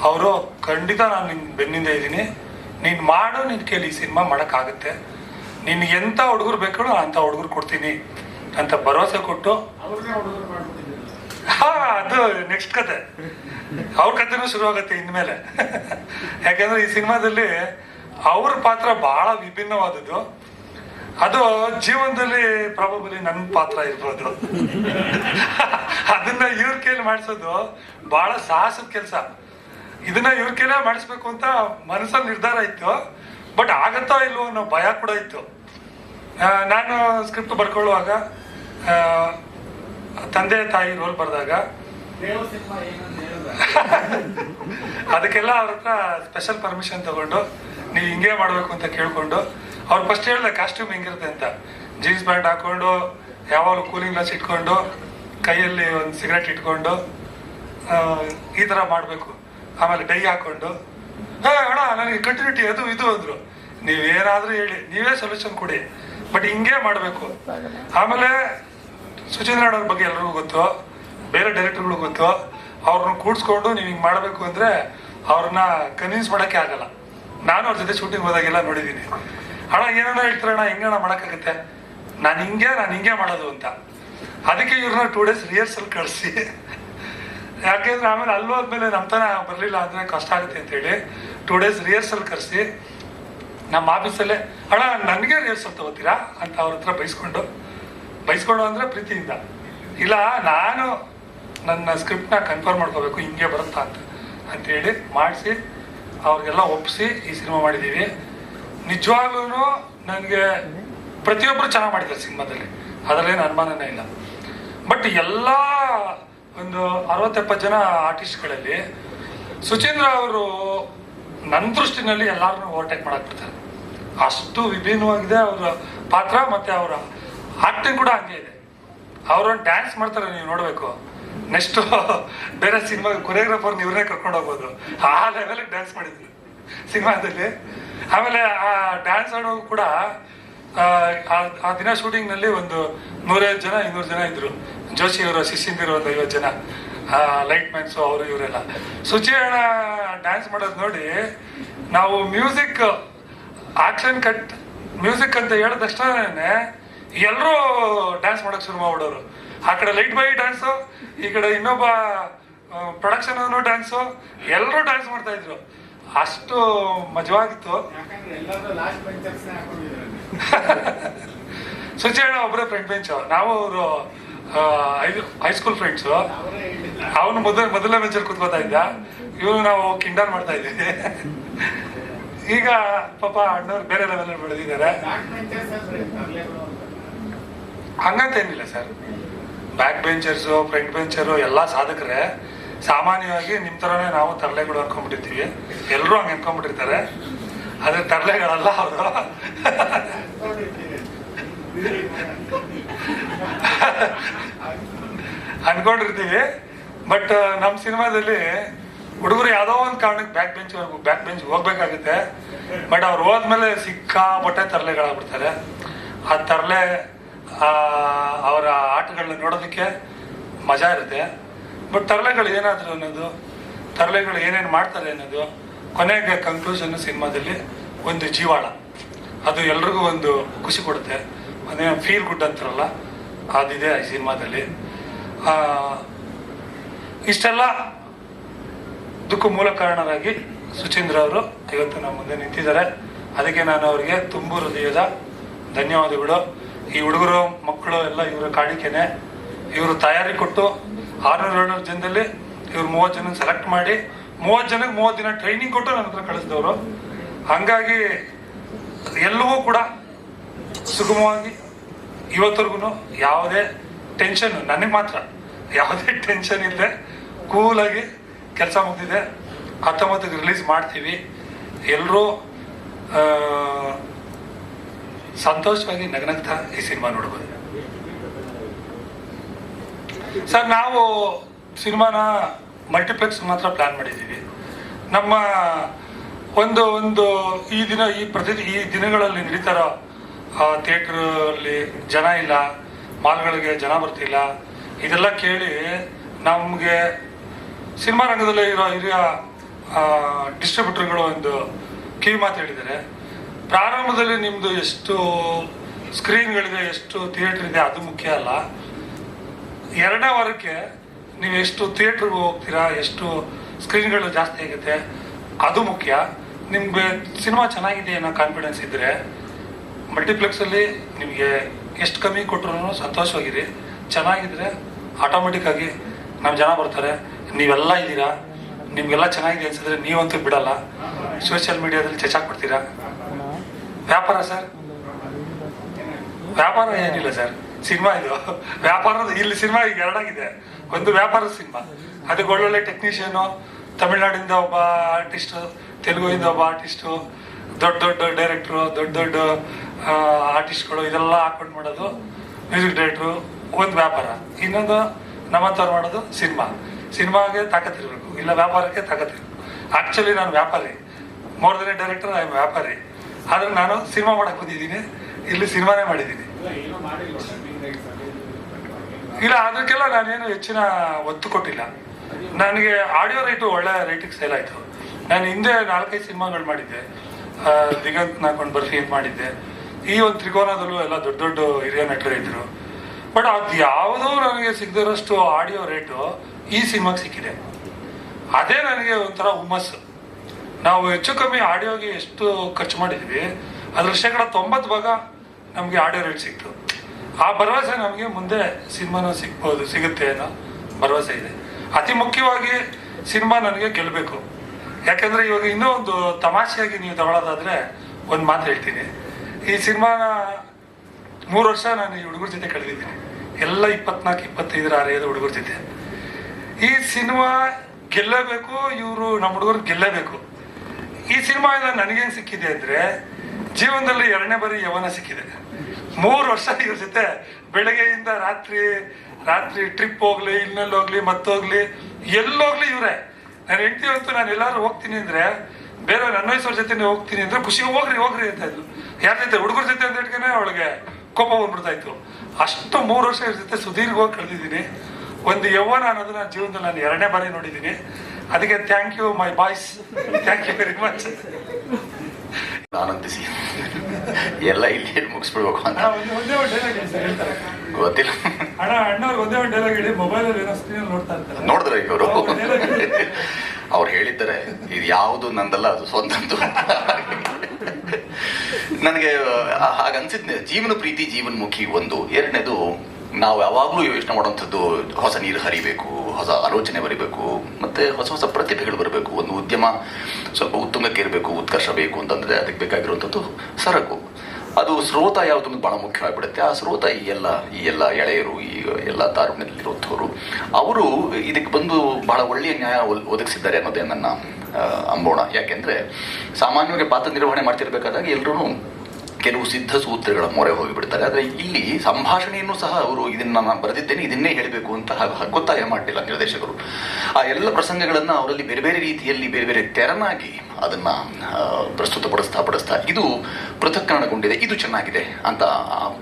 ಅವರು ಖಂಡಿತ ನಾನು ನಿನ್ನ ಬೆನ್ನಿಂದ ಇದ್ದೀನಿ. ನೀನು ಮಾಡು ನಿನ್ನ ಕೈಲಿ ಈ ಸಿನಿಮಾ ಮಾಡೋಕ್ಕಾಗುತ್ತೆ. ನಿನ್ಗೆ ಎಂಥ ಹುಡುಗರು ಬೇಕೋ ಅಂಥ ಹುಡುಗರು ಕೊಡ್ತೀನಿ. ಅಂತ ಭರವಸೆ ಕೊಟ್ಟು ಹಾ ಅದು ನೆಕ್ಸ್ಟ್ ಕತೆ. ಅವ್ರ ಕತೆನೂ ಶುರು ಆಗುತ್ತೆ ಇನ್ಮೇಲೆ. ಯಾಕಂದ್ರೆ ಈ ಸಿನಿಮಾದಲ್ಲಿ ಅವ್ರ ಪಾತ್ರ ಬಹಳ ವಿಭಿನ್ನವಾದದ್ದು. ಅದು ಜೀವನದಲ್ಲಿ ಪ್ರಾಬಬಲಿ ನನ್ನ ಪಾತ್ರ ಇರ್ಬೋದು. ಅದನ್ನ ಇವ್ರ ಕೈಲಿ ಮಾಡಿಸೋದು ಬಹಳ ಸಾಹಸದ ಕೆಲಸ. ಇದನ್ನ ಇವ್ರ ಕೈಲೇ ಮಾಡಿಸ್ಬೇಕು ಅಂತ ಮನಸ್ಸಲ್ಲಿ ನಿರ್ಧಾರ ಇತ್ತು. ಬಟ್ ಆಗತ್ತೋ ಇಲ್ವೋ ಅನ್ನೋ ಭಯ ಕೂಡ ಇತ್ತು. ನಾನು ಸ್ಕ್ರಿಪ್ಟ್ ಬರ್ಕೊಳ್ಳುವಾಗ ತಂದೆ ತಾಯಿ ರೋಲ್ ಬರೆದಾಗ. ಅದಕ್ಕೆಲ್ಲ ಅವ್ರ ಹತ್ರ ಸ್ಪೆಷಲ್ ಪರ್ಮಿಷನ್ ತಗೊಂಡು, ನೀವು ಹಿಂಗೆ ಮಾಡಬೇಕು ಅಂತ ಕೇಳ್ಕೊಂಡು, ಅವ್ರು ಫಸ್ಟ್ ಹೇಳಿದೆ ಕಾಸ್ಟ್ಯೂಮ್ ಹೆಂಗಿರುತ್ತೆ ಅಂತ. ಜೀನ್ಸ್ ಪ್ಯಾಂಟ್ ಹಾಕೊಂಡು, ಯಾವಾಗಲೂ ಕೂಲಿಂಗ್ ಗ್ಲಾಸ್ ಇಟ್ಕೊಂಡು, ಕೈಯಲ್ಲಿ ಒಂದು ಸಿಗರೆಟ್ ಇಟ್ಕೊಂಡು ಈ ಥರ ಮಾಡಬೇಕು. ಆಮೇಲೆ ಡೈ ಹಾಕೊಂಡು, ಹೇ, ಅಣ್ಣ, ನನಗೆ ಕಂಟಿನ್ಯೂಟಿ ಅದು, ಇದು ಅಂದ್ರು. ನೀವೇನಾದರೂ ಹೇಳಿ, ನೀವೇ ಸೊಲ್ಯೂಷನ್ ಕೊಡಿ. ಬಟ್ ಹಿಂಗೆ ಮಾಡಬೇಕು. ಆಮೇಲೆ ಸುಚೇಂದ್ರ ಅವ್ರ ಬಗ್ಗೆ ಎಲ್ರಿಗೂ ಗೊತ್ತು, ಬೇರೆ ಡೈರೆಕ್ಟರ್ಗಳು ಗೊತ್ತು, ಅವ್ರನ್ನ ಕೂಡಿಸ್ಕೊಂಡು ನೀವು ಹಿಂಗೆ ಮಾಡಬೇಕು ಅಂದರೆ ಅವ್ರನ್ನ ಕನ್ವಿನ್ಸ್ ಮಾಡೋಕ್ಕೆ ಆಗಲ್ಲ. ನಾನು ಅವ್ರ ಜೊತೆ ಶೂಟಿಂಗ್ ಹೋದಾಗೆಲ್ಲ ನೋಡಿದ್ದೀನಿ ಅಣ್ಣ ಏನೋ ಹೇಳ್ತಾರಣ್ಣ ಹೆಂಗಣ್ಣ ಮಾಡೋಕ್ಕಾಗುತ್ತೆ? ನಾನು ಹಿಂಗೆ ನಾನು ಹಿಂಗೆ ಮಾಡೋದು ಅಂತ. ಅದಕ್ಕೆ ಇವ್ರನ್ನ ಟೂ ಡೇಸ್ ರಿಹರ್ಸಲ್ ಕಳಿಸಿ. ಯಾಕೆಂದ್ರೆ ಆಮೇಲೆ ಅಲ್ಲಿ ಹೋದ್ಮೇಲೆ ನಮ್ಮ ತನ ಬರಲಿಲ್ಲ ಅಂದರೆ ಕಷ್ಟ ಆಗುತ್ತೆ ಅಂತೇಳಿ ಟೂ ಡೇಸ್ ರಿಹರ್ಸಲ್ ಕರೆಸಿ, ನಮ್ಮ ಆಫೀಸಲ್ಲೇ ಅಣ್ಣ, ನನಗೆ ರಿಹರ್ಸಲ್ ತಗೋತೀರಾ? ಅಂತ ಅವ್ರ ಹತ್ರ ಬೈಸ್ಕೊಂಡು ಬೈಸ್ಕೊಂಡು ಅಂದರೆ ಪ್ರೀತಿಯಿಂದ. ಇಲ್ಲ, ನಾನು ನನ್ನ ಸ್ಕ್ರಿಪ್ಟ್ನ ಕನ್ಫರ್ಮ್ ಮಾಡ್ಕೋಬೇಕು, ಹಿಂಗೆ ಬರುತ್ತಾ ಅಂತ. ಅಂತೇಳಿ ಮಾಡಿಸಿ, ಅವ್ರಿಗೆಲ್ಲ ಒಪ್ಪಿಸಿ ಈ ಸಿನಿಮಾ ಮಾಡಿದ್ದೀವಿ ನಿಜವಾಗ್ಲೂ ನನಗೆ ಪ್ರತಿಯೊಬ್ಬರು ಚೆನ್ನಾಗಿ ಮಾಡಿದ್ದಾರೆ ಸಿನಿಮಾದಲ್ಲಿ. ಅದರಲ್ಲೇನು ಅನುಮಾನನೇ ಇಲ್ಲ. ಬಟ್ ಎಲ್ಲ ಒಂದು ಅರವತ್ತೆಪ್ಪತ್ತು ಜನ ಆರ್ಟಿಸ್ಟ್ಗಳಲ್ಲಿ ಸುಚೇಂದ್ರ ಅವರು ನನ್ನ ದೃಷ್ಟಿನಲ್ಲಿ ಎಲ್ಲರನ್ನೂ ಓವರ್ಟೇಕ್ ಮಾಡಕ್ ಬಿಡ್ತಾರೆ ಅಷ್ಟು ವಿಭಿನ್ನವಾಗಿದೆ ಅವರ ಪಾತ್ರ ಮತ್ತೆ ಅವರ ಆಕ್ಟಿಂಗ್ ಕೂಡ ಹಂಗೆ ಇದೆ. ಅವ್ರೊಂದು ಡ್ಯಾನ್ಸ್ ಮಾಡ್ತಾರೆ ನೀವು ನೋಡಬೇಕು. ನೆಕ್ಸ್ಟ್ ಬೇರೆ ಸಿನಿಮಾ ಕೊರಿಯೋಗ್ರಾಫರ್ ಇವ್ರನ್ನೇ ಕರ್ಕೊಂಡು ಹೋಗ್ಬೋದು. ಆ ಲೆವೆಲ್ಗೆ ಡ್ಯಾನ್ಸ್ ಮಾಡಿದ್ರು. ಸಿನಿಮಾದಲ್ಲಿ. ಆಮೇಲೆ ಆ ಡ್ಯಾನ್ಸ್ ಆಡೋ ಕೂಡ ಆ, ದಿನ ಶೂಟಿಂಗ್ನಲ್ಲಿ ಒಂದು ನೂರೈವತ್ತು ಜನ ಇನ್ನೂರು ಜನ ಇದ್ರು. ಜೋಶಿ ಅವರ ಶಿಷ್ಯಂದಿರು ಒಂದು ಐವತ್ತು ಜನ. ಲೈಟ್ ಮ್ಯಾನ್ಸು ಅವರು ಇವರೆಲ್ಲ. ಸುಚಿರಣ ಡ್ಯಾನ್ಸ್ ಮಾಡೋದು ನೋಡಿ ನಾವು ಮ್ಯೂಸಿಕ್ ಆಕ್ಷನ್ ಕಟ್ ಮ್ಯೂಸಿಕ್ ಅಂತ ಹೇಳಿದ ತಕ್ಷಣ ಎಲ್ಲರೂ ಡ್ಯಾನ್ಸ್ ಮಾಡಕ್ ಶುರು ಮಾಡ್ಬಿಡೋರು. ಆ ಕಡೆ ಲೈಟ್ ಬೈ ಡ್ಯಾನ್ಸು ಈ ಕಡೆ ಇನ್ನೊಬ್ಬ ಪ್ರೊಡಕ್ಷನ್ ಅವನು ಡ್ಯಾನ್ಸು ಎಲ್ಲರೂ ಡ್ಯಾನ್ಸ್ ಮಾಡ್ತಾ ಇದ್ರು. ಅಷ್ಟು ಮಜವಾಗಿತ್ತು. ಯಾಕಂದ್ರೆ ಎಲ್ಲರೂ ಲಾಸ್ಟ್ ಬೆಂಚರ್ಸ್ ಹಾಕೊಂಡಿದ್ದಾರೆ. ಸುಚೇಣ ಒಬ್ಬರೇ ಫ್ರೆಂಡ್ ಬೆಂಚ್ ನಾವು ಅವರು ಹೈಸ್ಕೂಲ್ ಫ್ರೆಂಡ್ಸು ಅವನು ಮೊದಲ ಮೊದಲನೇ ಬೆಂಚಲ್ಲಿ ಕೂತ್ಕೋತಾ ಇದ್ದ. ಇವನು ನಾವು ಕಿಂಡರ್ ಮಾಡ್ತಾ ಇದ್ದೀವಿ. [laughs] ಈಗ ಪಾಪ ಅಣ್ಣವ್ರು ಬೇರೆ ಲೆವೆಲ್ ಬೆಳೆದಿದ್ದಾರೆ. ಲಾಸ್ಟ್ ಬೆಂಚರ್ಸ್ ಅಂದ್ರೆ ತರಲೆಗಳು ಅಂತ ಹಂಗಂತ ಏನಿಲ್ಲ ಸರ್. ಬ್ಯಾಕ್ ಬೆಂಚರ್ಸು ಫ್ರಂಟ್ ಬೆಂಚರು ಎಲ್ಲ ಸಾಧಕರೇ, ಸಾಮಾನ್ಯವಾಗಿ ನಿಮ್ಮ ತರನೇ ನಾವು ತರಲೆಗಳು ಅನ್ಕೊಂಡ್ಬಿಟ್ಟಿರ್ತೀವಿ ಎಲ್ಲರೂ ಹಂಗೆ ಅನ್ಕೊಂಡ್ಬಿಟ್ಟಿರ್ತಾರೆ ಆದರೆ ತರಲೆಗಳಲ್ಲ ಅವರು. ಅನ್ಕೊಂಡಿರ್ತೀವಿ. ಬಟ್ ನಮ್ಮ ಸಿನಿಮಾದಲ್ಲಿ ಹುಡುಗರು ಯಾವುದೋ ಒಂದು ಕಾರಣಕ್ಕೆ ಬ್ಯಾಕ್ ಬೆಂಚ್ ಬ್ಯಾಕ್ ಬೆಂಚ್ ಹೋಗ್ಬೇಕಾಗುತ್ತೆ. ಬಟ್ ಅವ್ರು ಹೋದ್ಮೇಲೆ ಸಿಕ್ಕಾಪಟ್ಟೆ ತರಲೆಗಳಾಗ್ಬಿಡ್ತಾರೆ. ಆ ತರಲೆ ಅವರ ಆಟಗಳನ್ನ ನೋಡೋದಕ್ಕೆ ಮಜಾ ಇರುತ್ತೆ. ಬಟ್ ತರಲೆಗಳು ಏನಾದ್ರು ಅನ್ನೋದು, ತರಲೆಗಳು ಏನೇನು ಮಾಡ್ತಾರೆ ಅನ್ನೋದು, ಕೊನೆಗೆ ಕನ್ಕ್ಲೂಷನ್ ಸಿನಿಮಾದಲ್ಲಿ ಒಂದು ಜೀವಾಳ. ಅದು ಎಲ್ರಿಗೂ ಒಂದು ಖುಷಿ ಕೊಡುತ್ತೆ. ಅದೇ ಫೀಲ್ ಗುಡ್ ಅಂತಾರಲ್ಲ, ಅದಿದೆ ಈ ಸಿನಿಮಾದಲ್ಲಿ. ಇಷ್ಟೆಲ್ಲ ದುಃಖ ಮೂಲ ಕಾರಣರಾಗಿ ಸುಚೀಂದ್ರ ಅವರು ಇವತ್ತು ನಮ್ಮ ಮುಂದೆ ನಿಂತಿದ್ದಾರೆ. ಅದಕ್ಕೆ ನಾನು ಅವರಿಗೆ ತುಂಬು ಹೃದಯದ ಧನ್ಯವಾದಗಳು. ಈ ಹುಡುಗರು, ಮಕ್ಕಳು ಎಲ್ಲ ಇವರ ಕಾಣಿಕೆನೆ ಇವರು ತಯಾರಿ ಕೊಟ್ಟು ಆರ್ನೂರು, ಏಳ್ನೂರು ಜನದಲ್ಲಿ ಇವ್ರು ಮೂವತ್ತು ಜನ ಸೆಲೆಕ್ಟ್ ಮಾಡಿ ಮೂವತ್ತು ಜನಕ್ಕೆ ಮೂವತ್ತು ದಿನ ಟ್ರೈನಿಂಗ್ ಕೊಟ್ಟು ನನ್ನ ಹತ್ರ ಕಳಿಸಿದವರು. ಹಂಗಾಗಿ ಎಲ್ಲವೂ ಕೂಡ ಸುಗಮವಾಗಿ ಇವತ್ತರೆಗೂ ಯಾವುದೇ ಟೆನ್ಷನ್ ನನಗೆ ಮಾತ್ರ ಯಾವುದೇ ಟೆನ್ಷನ್ ಇಲ್ಲದೆ ಕೂಲಾಗಿ ಕೆಲಸ ಮುಗ್ದಿದೆ. ಹತ್ತೊಂಬತ್ತಕ್ಕೆ ರಿಲೀಸ್ ಮಾಡ್ತೀವಿ. ಎಲ್ಲರೂ ಸಂತೋಷವಾಗಿ ನಗನಗ್ತಾ ಈ ಸಿನಿಮಾ ನೋಡ್ಬೋದು. ಸರ್, ನಾವು ಸಿನಿಮಾನ ಮಲ್ಟಿಪ್ಲೆಕ್ಸ್ ಮಾತ್ರ ಪ್ಲಾನ್ ಮಾಡಿದ್ದೀವಿ. ನಮ್ಮ ಒಂದು ಒಂದು, ಈ ದಿನ, ಈ ಪ್ರತಿ, ಈ ದಿನಗಳಲ್ಲಿ ನಡೀತಾರೋ ಥಿಯೇಟರ್ ಅಲ್ಲಿ ಜನ ಇಲ್ಲ, ಮಾಲ್ಗಳಿಗೆ ಜನ ಬರ್ತಿಲ್ಲ. ಇದೆಲ್ಲ ಕೇಳಿ ನಮಗೆ ಸಿನಿಮಾ ರಂಗದಲ್ಲಿ ಇರೋ ಹಿರಿಯ ಡಿಸ್ಟ್ರಿಬ್ಯೂಟರ್ಗಳು ಒಂದು ಕಿವಿ ಮಾತು ಹೇಳಿದ್ದಾರೆ. ಪ್ರಾರಂಭದಲ್ಲಿ ನಿಮ್ಮದು ಎಷ್ಟು ಸ್ಕ್ರೀನ್ಗಳಿದೆ ಎಷ್ಟು ಥಿಯೇಟ್ರ್ ಇದೆ, ಅದು ಮುಖ್ಯ ಅಲ್ಲ. ಎರಡನೇ ವಾರಕ್ಕೆ ನೀವು ಎಷ್ಟು ಥಿಯೇಟ್ರಿಗೆ ಹೋಗ್ತೀರಾ, ಎಷ್ಟು ಸ್ಕ್ರೀನ್ಗಳು ಜಾಸ್ತಿ ಆಗುತ್ತೆ, ಅದು ಮುಖ್ಯ. ನಿಮ್ಗೆ ಸಿನಿಮಾ ಚೆನ್ನಾಗಿದೆ ಅನ್ನೋ ಕಾನ್ಫಿಡೆನ್ಸ್ ಇದ್ದರೆ ಮಲ್ಟಿಪ್ಲೆಕ್ಸಲ್ಲಿ ನಿಮಗೆ ಎಷ್ಟು ಕಮ್ಮಿ ಕೊಟ್ಟರು ಸಂತೋಷವಾಗಿರಿ. ಚೆನ್ನಾಗಿದ್ರೆ ಆಟೋಮೆಟಿಕ್ ಆಗಿ ನಮ್ಮ ಜನ ಬರ್ತಾರೆ. ನೀವೆಲ್ಲ ಇದ್ದೀರಾ, ನಿಮಗೆಲ್ಲ ಚೆನ್ನಾಗಿದೆ ಅನ್ಸಿದ್ರೆ ನೀವಂತೂ ಬಿಡಲ್ಲ. ಸೋಷಿಯಲ್ ಮೀಡಿಯಾದಲ್ಲಿ ಚಚಾಕ್ಬಿಡ್ತೀರಾ ವ್ಯಾಪಾರ ಸರ್? ವ್ಯಾಪಾರ ಏನಿಲ್ಲ ಸರ್. ಸಿನಿಮಾ ಇದು. ವ್ಯಾಪಾರ ಇಲ್ಲಿ ಸಿನಿಮಾ ಈಗ ಎರಡಾಗಿದೆ. ಒಂದು ವ್ಯಾಪಾರದ ಸಿನಿಮಾ. ಅದಕ್ಕೆ ಒಳ್ಳೊಳ್ಳೆ ಟೆಕ್ನಿಷಿಯನು ತಮಿಳ್ನಾಡಿಂದ ಒಬ್ಬ ಆರ್ಟಿಸ್ಟು ತೆಲುಗುವಿಂದ ಒಬ್ಬ ಆರ್ಟಿಸ್ಟು ದೊಡ್ಡ ದೊಡ್ಡ ಡೈರೆಕ್ಟ್ರು ದೊಡ್ಡ ದೊಡ್ಡ ಆರ್ಟಿಸ್ಟ್ಗಳು ಇದೆಲ್ಲ ಹಾಕೊಂಡು ಮಾಡೋದು ಮ್ಯೂಸಿಕ್ ಡೈರೆಕ್ಟ್ರು ಒಂದು ವ್ಯಾಪಾರ. ಇನ್ನೊಂದು ನಮ್ಮಂಥವ್ರು ಮಾಡೋದು ಸಿನಿಮಾ. ಸಿನಿಮಾಗೆ ತಾಕತ್ತಿರ್ಬೇಕು ಇಲ್ಲ ವ್ಯಾಪಾರಕ್ಕೆ ತಾಕತ್ತಿರ್ಬೇಕು ಆಕ್ಚುಲಿ ನಾನು ವ್ಯಾಪಾರಿ. ಮೋರ್ ದನ್ ಡೈರೆಕ್ಟರ್ ಐ ವ್ಯಾಪಾರಿ. ಆದ್ರೆ ನಾನು ಸಿನಿಮಾ ಮಾಡಕ್ ಬಂದಿದ್ದೀನಿ. ಇಲ್ಲಿ ಸಿನಿಮಾನೇ ಮಾಡಿದ್ದೀನಿ. ಇಲ್ಲ, ಅದಕ್ಕೆಲ್ಲ ನಾನೇನು ಹೆಚ್ಚಿನ ಒತ್ತು ಕೊಟ್ಟಿಲ್ಲ. ನನಗೆ ಆಡಿಯೋ ರೇಟು ಒಳ್ಳೆ ರೇಟಿಗೆ ಸೇಲ್ ಆಯಿತು. ನಾನು ಹಿಂದೆ ನಾಲ್ಕೈದು ಸಿನಿಮಾಗಳು ಮಾಡಿದ್ದೆ. ದಿಗಂತ್ ನಾಕೊಂಡು ಬರ್ಫಿ ಮಾಡಿದ್ದೆ. ಈ ಒಂದು ತ್ರಿಕೋನದಲ್ಲೂ ಎಲ್ಲ ದೊಡ್ಡ ದೊಡ್ಡ ಹಿರಿಯ ನಟರು ಇದ್ರು. ಬಟ್ ಅದು ಯಾವುದೂ ನನಗೆ ಸಿಗದಿರೋಷ್ಟು ಆಡಿಯೋ ರೇಟು ಈ ಸಿನಿಮಾಗೆ ಸಿಕ್ಕಿದೆ. ಅದೇ ನನಗೆ ಒಂಥರ ಹುಮ್ಮಸ್ಸು. ನಾವು ಹೆಚ್ಚು ಕಮ್ಮಿ ಆಡಿಯೋಗೆ ಎಷ್ಟು ಖರ್ಚು ಮಾಡಿದ್ವಿ ಅದ್ರ ಶೇಕಡ ತೊಂಬತ್ತು ಭಾಗ ನಮಗೆ ಆಡಿಯೋ ರೇಟ್ ಸಿಕ್ತು. ಆ ಭರವಸೆ ನಮಗೆ ಮುಂದೆ ಸಿನಿಮಾನ ಸಿಗ್ಬೋದು, ಸಿಗುತ್ತೆ ಅನ್ನೋ ಭರವಸೆ ಇದೆ. ಅತಿ ಮುಖ್ಯವಾಗಿ ಸಿನಿಮಾ ನನಗೆ ಗೆಲ್ಲಬೇಕು. ಯಾಕಂದ್ರೆ ಇವಾಗ ಇನ್ನೂ ಒಂದು ತಮಾಷೆಯಾಗಿ ನೀವು ತಗೊಳ್ಳೋದಾದರೆ ಒಂದು ಮಾತು ಹೇಳ್ತೀನಿ. ಈ ಸಿನಿಮಾನ ಮೂರು ವರ್ಷ ನಾನು ಈ ಹುಡುಗರ ಜೊತೆ ಕಳೆದಿದ್ದೀನಿ. ಎಲ್ಲ ಇಪ್ಪತ್ನಾಲ್ಕು, ಇಪ್ಪತ್ತೈದರ ಆರೈದು ಹುಡುಗರ ಜೊತೆ. ಈ ಸಿನಿಮಾ ಗೆಲ್ಲಬೇಕು, ಇವರು ನಮ್ಮ ಹುಡುಗರು ಗೆಲ್ಲಬೇಕು. ಈ ಸಿನಿಮಾದಿಂದ ನನಗೇನು ಸಿಕ್ಕಿದೆ ಅಂದ್ರೆ ಜೀವನದಲ್ಲಿ ಎರಡನೇ ಬಾರಿ ಯವನ ಸಿಕ್ಕಿದೆ. ಮೂರು ವರ್ಷ ಇವ್ರ ಜೊತೆ ಬೆಳಗ್ಗೆಯಿಂದ ರಾತ್ರಿ ರಾತ್ರಿ ಟ್ರಿಪ್ ಹೋಗ್ಲಿ, ಇನ್ನಲ್ಲಿ ಹೋಗ್ಲಿ, ಮತ್ತೋಗ್ಲಿ, ಎಲ್ಲೋಗ್ಲಿ ಇವ್ರೆ. ನಾನು ಹೆಂಡತಿ ಹೊತ್ತು ನಾನು ಎಲ್ಲಾರು ಹೋಗ್ತೀನಿ ಅಂದ್ರೆ ಬೇರೆ ನನ್ನ ವಯಸ್ಸವ್ರ ಜೊತೆ ಹೋಗ್ತೀನಿ ಅಂದ್ರೆ ಖುಷಿ ಹೋಗ್ರಿ ಹೋಗ್ರಿ ಅಂತ ಇದ್ಲು ಯಾರ ಜೊತೆ ಹುಡುಗರ ಜೊತೆ ಅಂತ ಇಟ್ಕೊಂಡೆ ಅವಳಿಗೆ ಕೋಪ ಬಂದ್ಬಿಡ್ತಾ ಇತ್ತು. ಅಷ್ಟು ಮೂರು ವರ್ಷ ಇವ್ರ ಜೊತೆ ಸುದೀರ್ಘವಾಗಿ ಕಳೆದಿದ್ದೀನಿ. ಒಂದು ಯೌವನ ಅನ್ನೋದು ನನ್ನ ಜೀವನದಲ್ಲಿ ನಾನು ಎರಡನೇ ಬಾರಿ ನೋಡಿದ್ದೀನಿ. ಅದಕ್ಕೆ thank you my boys thank you very much ಆನಂದಿಸಿ ಎಲ್ಲ ಇಲ್ಲಿ ಮುಗಿಸ್ಬಿಡ್ಬೇಕು ಅಂತ. ಒಂದೇ ಒಂದೇ ಡೈಲಾಗ್ ಹೇಳಿ ಸರ್ ಹೇಳ್ತಾರೆ. ಗೊತ್ತಿಲ್ಲ. ಅಣ್ಣ ಅಣ್ಣವ್ರಿಗೆ ಒಂದೇ ಒಂದು ಡೈಲಾಗ್ ಹೇಳಿ ಮೊಬೈಲ್ ಅಲ್ಲಿ ಏನೋ ಸ್ಕ್ರೀನ್ ನೋಡ್ತಾ ಇರ್ತಾರೆ. ನೋಡಿದ್ರೆ ಇವರು. ಅವ್ರು ಹೇಳಿದ್ದಾರೆ ಇದು ಯಾವುದು ನಂದಲ್ಲ ಅದು ಸ್ವಂತದ್ದು ನನಗೆ ಆ- ಹಾಗ ಅನ್ಸಿದ್ನೆ ಜೀವನ ಪ್ರೀತಿ ಜೀವನ್ಮುಖಿ ಒಂದು. ಎರಡನೇದು ನಾವು ಯಾವಾಗಲೂ ಯೋಚನೆ ಮಾಡುವಂಥದ್ದು ಹೊಸ ನೀರು ಹರಿಬೇಕು, ಹೊಸ ಆಲೋಚನೆ ಬರಬೇಕು, ಮತ್ತೆ ಹೊಸ ಹೊಸ ಪ್ರತಿಭೆಗಳು ಬರಬೇಕು. ಒಂದು ಉದ್ಯಮ ಸ್ವಲ್ಪ ಉತ್ತುಂಗಕ್ಕೆ ಇರಬೇಕು ಉತ್ಕರ್ಷ ಬೇಕು ಅಂತಂದರೆ ಅದಕ್ಕೆ ಬೇಕಾಗಿರುವಂಥದ್ದು ಸರಕು. ಅದು ಸ್ರೋತ ಯಾವುದು ಅನ್ನೋದು ಬಹಳ ಮುಖ್ಯವಾಗಿಬಿಡುತ್ತೆ. ಆ ಸ್ರೋತ ಈ ಎಲ್ಲ ಈ ಎಲ್ಲ ಎಳೆಯರು, ಈ ಎಲ್ಲ ತಾರುಣ್ಯದಲ್ಲಿರುವಂಥವ್ರು ಅವರು ಇದಕ್ಕೆ ಬಂದು ಬಹಳ ಒಳ್ಳೆಯ ನ್ಯಾಯ ಒದಗಿಸಿದ್ದಾರೆ ಅನ್ನೋದೇ ನನ್ನ ಅಂಬೋಣ. ಯಾಕೆಂದ್ರೆ ಸಾಮಾನ್ಯವಾಗಿ ಪಾತ್ರ ನಿರ್ವಹಣೆ ಮಾಡ್ತಿರ್ಬೇಕಾದಾಗ ಎಲ್ಲರೂ ಕೆಲವು ಸಿದ್ಧ ಸೂತ್ರಗಳ ಮೊರೆ ಹೋಗಿಬಿಡ್ತಾರೆ. ಆದರೆ ಇಲ್ಲಿ ಸಂಭಾಷಣೆಯನ್ನು ಸಹ ಅವರು ಇದನ್ನ ನಾನು ಬರೆದಿದ್ದೇನೆ, ಇದನ್ನೇ ಹೇಳಬೇಕು ಅಂತ ಹಾಗೆ ಹಕ್ಕೊತ್ತಾಯ ಮಾಡಲಿಲ್ಲ ನಿರ್ದೇಶಕರು. ಆ ಎಲ್ಲ ಪ್ರಸಂಗಗಳನ್ನು ಅವರಲ್ಲಿ ಬೇರೆ ಬೇರೆ ರೀತಿಯಲ್ಲಿ ಬೇರೆ ಬೇರೆ ತೆರನಾಗಿ ಅದನ್ನ ಪ್ರಸ್ತುತ ಪ್ರಸ್ತುತಪಡಿಸ್ತಾ ಪಡಿಸ್ತಾ ಇದು ಪೃಥಕ್ಕರಣಗೊಂಡಿದೆ, ಇದು ಚೆನ್ನಾಗಿದೆ ಅಂತ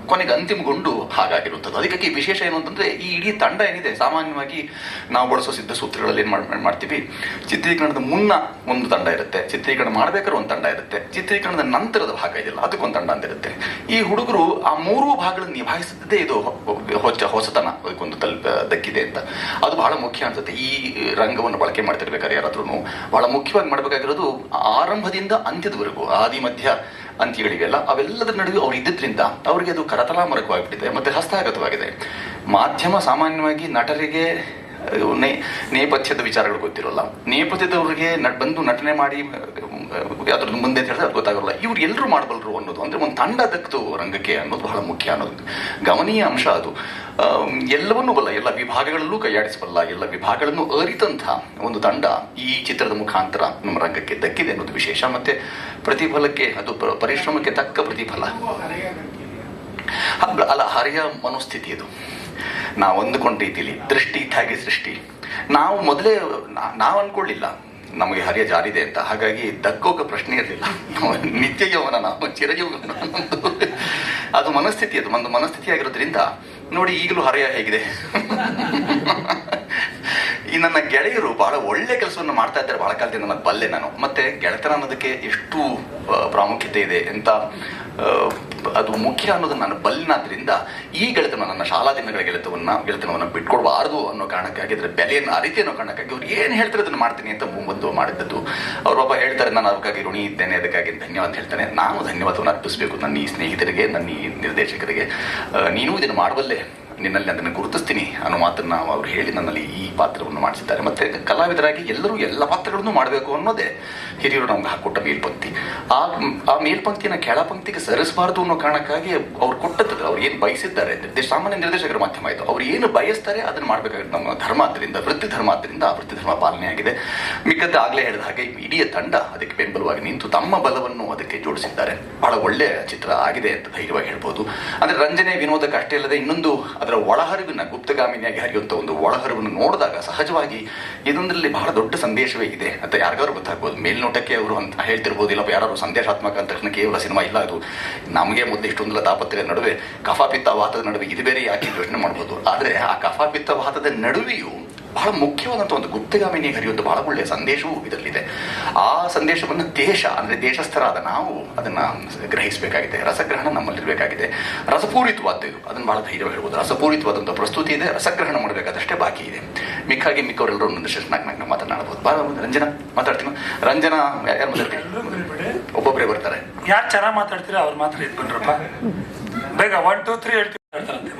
ಕೊನೆಗೆ ಅಂತಿಮಗೊಂಡು ಹಾಗಾಗಿರುತ್ತದೆ ಅದಕ್ಕೆ ವಿಶೇಷ ಏನು ಅಂತಂದ್ರೆ ಈ ಇಡೀ ತಂಡ ಏನಿದೆ, ಸಾಮಾನ್ಯವಾಗಿ ನಾವು ಬಳಸೋ ಸಿದ್ಧ ಸೂತ್ರಗಳಲ್ಲಿ ಏನ್ ಮಾಡ್- ಮಾಡ್ತೀವಿ? ಚಿತ್ರೀಕರಣದ ಮುನ್ನ ಒಂದು ತಂಡ ಇರುತ್ತೆ, ಚಿತ್ರೀಕರಣ ಮಾಡ್ಬೇಕಾದ್ರೆ ಒಂದು ತಂಡ ಇರುತ್ತೆ, ಚಿತ್ರೀಕರಣದ ನಂತರದ ಭಾಗ ಇದೆಯಲ್ಲ, ಅದಕ್ಕೊಂದು ತಂಡ ಅಂತ ಇರುತ್ತೆ ಈ ಹುಡುಗರು ಆ ಮೂರೂ ಭಾಗಗಳನ್ನು ನಿಭಾಯಿಸುತ್ತದೆ ಇದು ಹೊಚ್ಚ ಹೊಸ ಹೊಸತನ ಒಂದು ತಲುಪ ದಕ್ಕಿದೆ ಅಂತ. ಅದು ಬಹಳ ಮುಖ್ಯ ಅನ್ಸುತ್ತೆ. ಈ ರಂಗವನ್ನು ಬಳಕೆ ಮಾಡ್ತಿರ್ಬೇಕಾದ್ರೆ ಯಾರಾದ್ರೂ ಬಹಳ ಮುಖ್ಯವಾಗಿ ಮಾಡಬೇಕಾಗಿರೋದು ಆರಂಭದಿಂದ ಅಂತ್ಯದವರೆಗೂ, ಆದಿ, ಮಧ್ಯ ಅಂತ್ಯಗಳಿಗೆಲ್ಲ ಅವೆಲ್ಲದರ ನಡುವೆ ಅವ್ರು ಇದ್ದಿದ್ರಿಂದ ಅವರಿಗೆ ಅದು ಕರತಲಾಮರಕವಾಗಿಬಿಟ್ಟಿದೆ ಮತ್ತೆ ಹಸ್ತಾಗತವಾಗಿದೆ. ಮಾಧ್ಯಮ ಸಾಮಾನ್ಯವಾಗಿ ನಟರಿಗೆ ನೇ ನೇಪಥ್ಯದ ವಿಚಾರಗಳು ಗೊತ್ತಿರೋಲ್ಲ. ನೇಪಥ್ಯದವ್ರಿಗೆ ಬಂದು ನಟನೆ ಮಾಡಿ ಯಾವ್ದ್ರದ್ದು ಮುಂದೆ ಅಂತ ಹೇಳಿದ್ರೆ ಅದು ಗೊತ್ತಾಗಲ್ಲ. ಇವ್ರು ಎಲ್ಲರೂ ಮಾಡಬಲ್ಲರು ಅನ್ನೋದು, ಅಂದ್ರೆ ಒಂದು ತಂಡ ದಕ್ತು ರಂಗಕ್ಕೆ ಅನ್ನೋದು ಬಹಳ ಮುಖ್ಯ ಅನ್ನೋದು. ಗಮನೀಯ ಅಂಶ ಅದು. ಎಲ್ಲವನ್ನೂ ಬಲ್ಲ, ಎಲ್ಲ ವಿಭಾಗಗಳಲ್ಲೂ ಕೈಯಾಡಿಸಬಲ್ಲ ಎಲ್ಲ ವಿಭಾಗಗಳನ್ನು ಅರಿತಂಥ ಒಂದು ತಂಡ ಈ ಚಿತ್ರದ ಮುಖಾಂತರ ನಮ್ಮ ರಂಗಕ್ಕೆ ದಕ್ಕಿದೆ ಅನ್ನೋದು ವಿಶೇಷ. ಮತ್ತೆ ಪ್ರತಿಫಲಕ್ಕೆ, ಅದು ಪರಿಶ್ರಮಕ್ಕೆ ತಕ್ಕ ಪ್ರತಿಫಲ? ಅಲ್ಲ- ಹರಿಯ ಮನೋಸ್ಥಿತಿ ಇದು. ನಾವು ಅಂದುಕೊಂಡ ರೀತಿಲಿ ದೃಷ್ಟಿ ಇದ್ದಾಗೆ ಸೃಷ್ಟಿ. ನಾವು ಮೊದಲೇ ನಾವು ಅನ್ಕೊಳ್ಳಿಲ್ಲ. ನಮಗೆ ಹರಿಯ ಜಾರಿದೆ ಅಂತ. ಹಾಗಾಗಿ ದಕ್ಕೋಕೆ ಪ್ರಶ್ನೆ ಇರಲಿಲ್ಲ. ನಿತ್ಯ ಯೌವನ ನಾವು, ಚಿರಯೌವನ ಅದು ಮನಸ್ಥಿತಿ, ಅದು ಒಂದು ಮನಸ್ಥಿತಿ ಆಗಿರೋದ್ರಿಂದ ನೋಡಿ ಈಗಲೂ ಹರೆಯ ಹೇಗಿದೆ. ಈ ನನ್ನ ಗೆಳೆಯರು ಬಹಳ ಒಳ್ಳೆ ಕೆಲಸವನ್ನು ಮಾಡ್ತಾ ಇದ್ದಾರೆ ಬಹಳ ಕಾಲದಿಂದ ನಾನು ಬಲ್ಲೆ ನಾನು. ಮತ್ತೆ ಗೆಳೆತನ ಅನ್ನೋದಕ್ಕೆ ಎಷ್ಟು ಪ್ರಾಮುಖ್ಯತೆ ಇದೆ ಅಂತ ಅದು ಮುಖ್ಯ ಅನ್ನೋದನ್ನ ನಾನು ಬಲ್ಲಿನಾದ್ರಿಂದ ಈ ಗೆಳೆತನ ನನ್ನ ಶಾಲಾ ದಿನಗಳ ಗೆಳೆತವನ್ನ ಗೆಳೆತನವನ್ನು ಬಿಟ್ಕೊಡ್ಬಾರ್ದು ಅನ್ನೋ ಕಾರಣಕ್ಕಾಗಿ, ಅದರ ಬೆಲೆಯನ್ನು ಅರಿತಿ ಅನ್ನೋ ಕಾರಣಕ್ಕಾಗಿ ಅವ್ರು ಏನು ಹೇಳ್ತಾರೆ ಅದನ್ನು ಮಾಡ್ತೀನಿ ಅಂತ ಮುಂಬಂದು ಮಾಡಿದ್ದದ್ದು. ಅವ್ರೊಬ್ಬ ಹೇಳ್ತಾರೆ, ನಾನು ಅದಕ್ಕಾಗಿ ಋಣಿ ಇದ್ದೇನೆ, ಅದಕ್ಕಾಗಿ ಧನ್ಯವಾದ ಹೇಳ್ತಾನೆ. ನಾನು ಧನ್ಯವಾದವನ್ನು ಅರ್ಪಿಸಬೇಕು. ನನ್ನ ಈ ಸ್ನೇಹಿತರಿಗೆ, ನನ್ನ ಈ ನಿರ್ದೇಶಕರಿಗೆ. ನೀನು ಇದನ್ನು ಮಾಡಬಲ್ಲೆ. ನಿನ್ನಲ್ಲಿ ಅದನ್ನು ಗುರುತಿಸ್ತೀನಿ ಅನ್ನೋ ಮಾತನ್ನ ಅವರು ಹೇಳಿ ನನ್ನಲ್ಲಿ ಈ ಪಾತ್ರವನ್ನು ಮಾಡಿಸಿದ್ದಾರೆ. ಮತ್ತೆ ಕಲಾವಿದರಾಗಿ ಎಲ್ಲರೂ ಎಲ್ಲ ಪಾತ್ರಗಳನ್ನು ಮಾಡಬೇಕು ಅನ್ನೋದೇ ಹಿರಿಯರು ನಮ್ಗೆ ಹಾಕೊಟ್ಟ ಮೇಲ್ಪಂಕ್ತಿ. ಆ ಆ ಮೇಲ್ಪಂಕ್ತಿನ ಕೆಳಪಂಕ್ತಿಗೆ ಸರಿಸಬಾರದು ಅನ್ನೋ ಕಾರಣಕ್ಕಾಗಿ ಅವ್ರು ಕೊಟ್ಟದ್ದು, ಅವ್ರು ಏನು ಬಯಸಿದ್ದಾರೆ ಸಾಮಾನ್ಯ ನಿರ್ದೇಶಕರ ಮಾಧ್ಯಮ ಆಯಿತು ಅವ್ರು ಏನು ಬಯಸ್ತಾರೆ ಅದನ್ನು ಮಾಡಬೇಕಾಗಿತ್ತು. ನಮ್ಮ ಧರ್ಮ ಆದ್ದರಿಂದ, ವೃತ್ತಿ ಧರ್ಮ ಆದ್ದರಿಂದ ಆ ವೃತ್ತಿ ಧರ್ಮ ಪಾಲನೆ ಆಗಿದೆ. ಮಿಕ್ಕದ್ದು ಆಗಲೇ ಹೇಳಿದ ಹಾಗೆ ಇಡೀ ತಂಡ ಅದಕ್ಕೆ ಬೆಂಬಲವಾಗಿ ನಿಂತು ತಮ್ಮ ಬಲವನ್ನು ಅದಕ್ಕೆ ಜೋಡಿಸಿದ್ದಾರೆ. ಬಹಳ ಒಳ್ಳೆಯ ಚಿತ್ರ ಆಗಿದೆ ಅಂತ ಧೈರ್ಯವಾಗಿ ಹೇಳ್ಬೋದು. ಅಂದ್ರೆ ರಂಜನೆ, ವಿನೋದಕ್ಕೆ ಅಷ್ಟೇ ಅಲ್ಲದೆ ಇನ್ನೊಂದು ಅದರ ಒಳಹರಿವಿನ ಗುಪ್ತಗಾಮಿನಿಯಾಗಿ ಹರಿಯುವಂಥ ಒಂದು ಒಳಹರಿವನ್ನು ನೋಡಿದಾಗ ಸಹಜವಾಗಿ ಇದೊಂದರಲ್ಲಿ ಬಹಳ ದೊಡ್ಡ ಸಂದೇಶವೇ ಇದೆ. ಅಂತ ಯಾರಿಗಾದ್ರು ಗೊತ್ತಾಗ್ಬೋದು. ಮೇಲ್ನೋಟಕ್ಕೆ ಅವರು ಅಂತ ಹೇಳ್ತಿರ್ಬೋದು. ಇಲ್ಲ ಯಾರು ಸಂದೇಶಾತ್ಮಕ ಅಂತ ತಕ್ಷಣ ಕೇವಲ ಸಿನಿಮಾ ಇಲ್ಲ, ಅದು ನಮಗೆ ಮೊದಲು ಇಷ್ಟೊಂದಲ್ಲ ತಾಪತ್ರೆಯ ನಡುವೆ ಕಫಾಪಿತ್ತ ವಾತದ ನಡುವೆ ಇದು ಬೇರೆ ಯಾಕೆ ಯೋಚನೆ ಮಾಡ್ಬೋದು. ಆದರೆ ಆ ಕಫಾಪಿತ್ತ ವಾತದ ನಡುವೆಯೂ ಬಹಳ ಮುಖ್ಯವಾದಂಥ ಒಂದು ಗುಪ್ತಗಾಮಿನಿ ಹರಿಯುವಂಥ ಬಹಳ ಒಳ್ಳೆಯ ಸಂದೇಶವೂ ಇದರಲ್ಲಿದೆ. ಆ ಸಂದೇಶವನ್ನು ದೇಶ ಅಂದರೆ ದೇಶಸ್ಥರಾದ ನಾವು ಅದನ್ನ ಗ್ರಹಿಸಬೇಕಾಗಿದೆ. ರಸಗ್ರಹಣ ನಮ್ಮಲ್ಲಿರಬೇಕಾಗಿದೆ. ರಸಪೂರಿತವಾದ್ದು ಇದು. ಅದನ್ನು ಬಹಳ ಧೈರ್ಯ ಹೇಳ್ಬೋದು. ರಸಪೂರಿತವಾದಂಥ ಪ್ರಸ್ತುತಿ ಇದೆ. ರಸಗ್ರಹಣ ಮಾಡಬೇಕಾದಷ್ಟೇ ಬಾಕಿ ಇದೆ. ಮಿಕ್ಕಾಗಿ ಮಿಕ್ಕವರೆಲ್ಲರೂ ಒಂದೊಂದು ನಾಲ್ಕು ನಾಲ್ಕು ಮಾತನಾಡಬಹುದು ಬಹಳ ರಂಜನಾ ಮಾತಾಡ್ತೀನಿ ರಂಜನಾ ಯಾರು ಎಲ್ಲರೂ ಒಬ್ಬೊಬ್ಬರೇ ಬರ್ತಾರೆ. ಯಾರು ಚೆನ್ನಾಗಿ ಮಾತಾಡ್ತೀರಾ ಅವ್ರು ಮಾತ್ರ ಇಟ್ಕೊಂಡ್ರಪ್ಪ ಬೇಗ ಒನ್ ಟೂ ತ್ರೀ ಹೇಳ್ತೀವಿ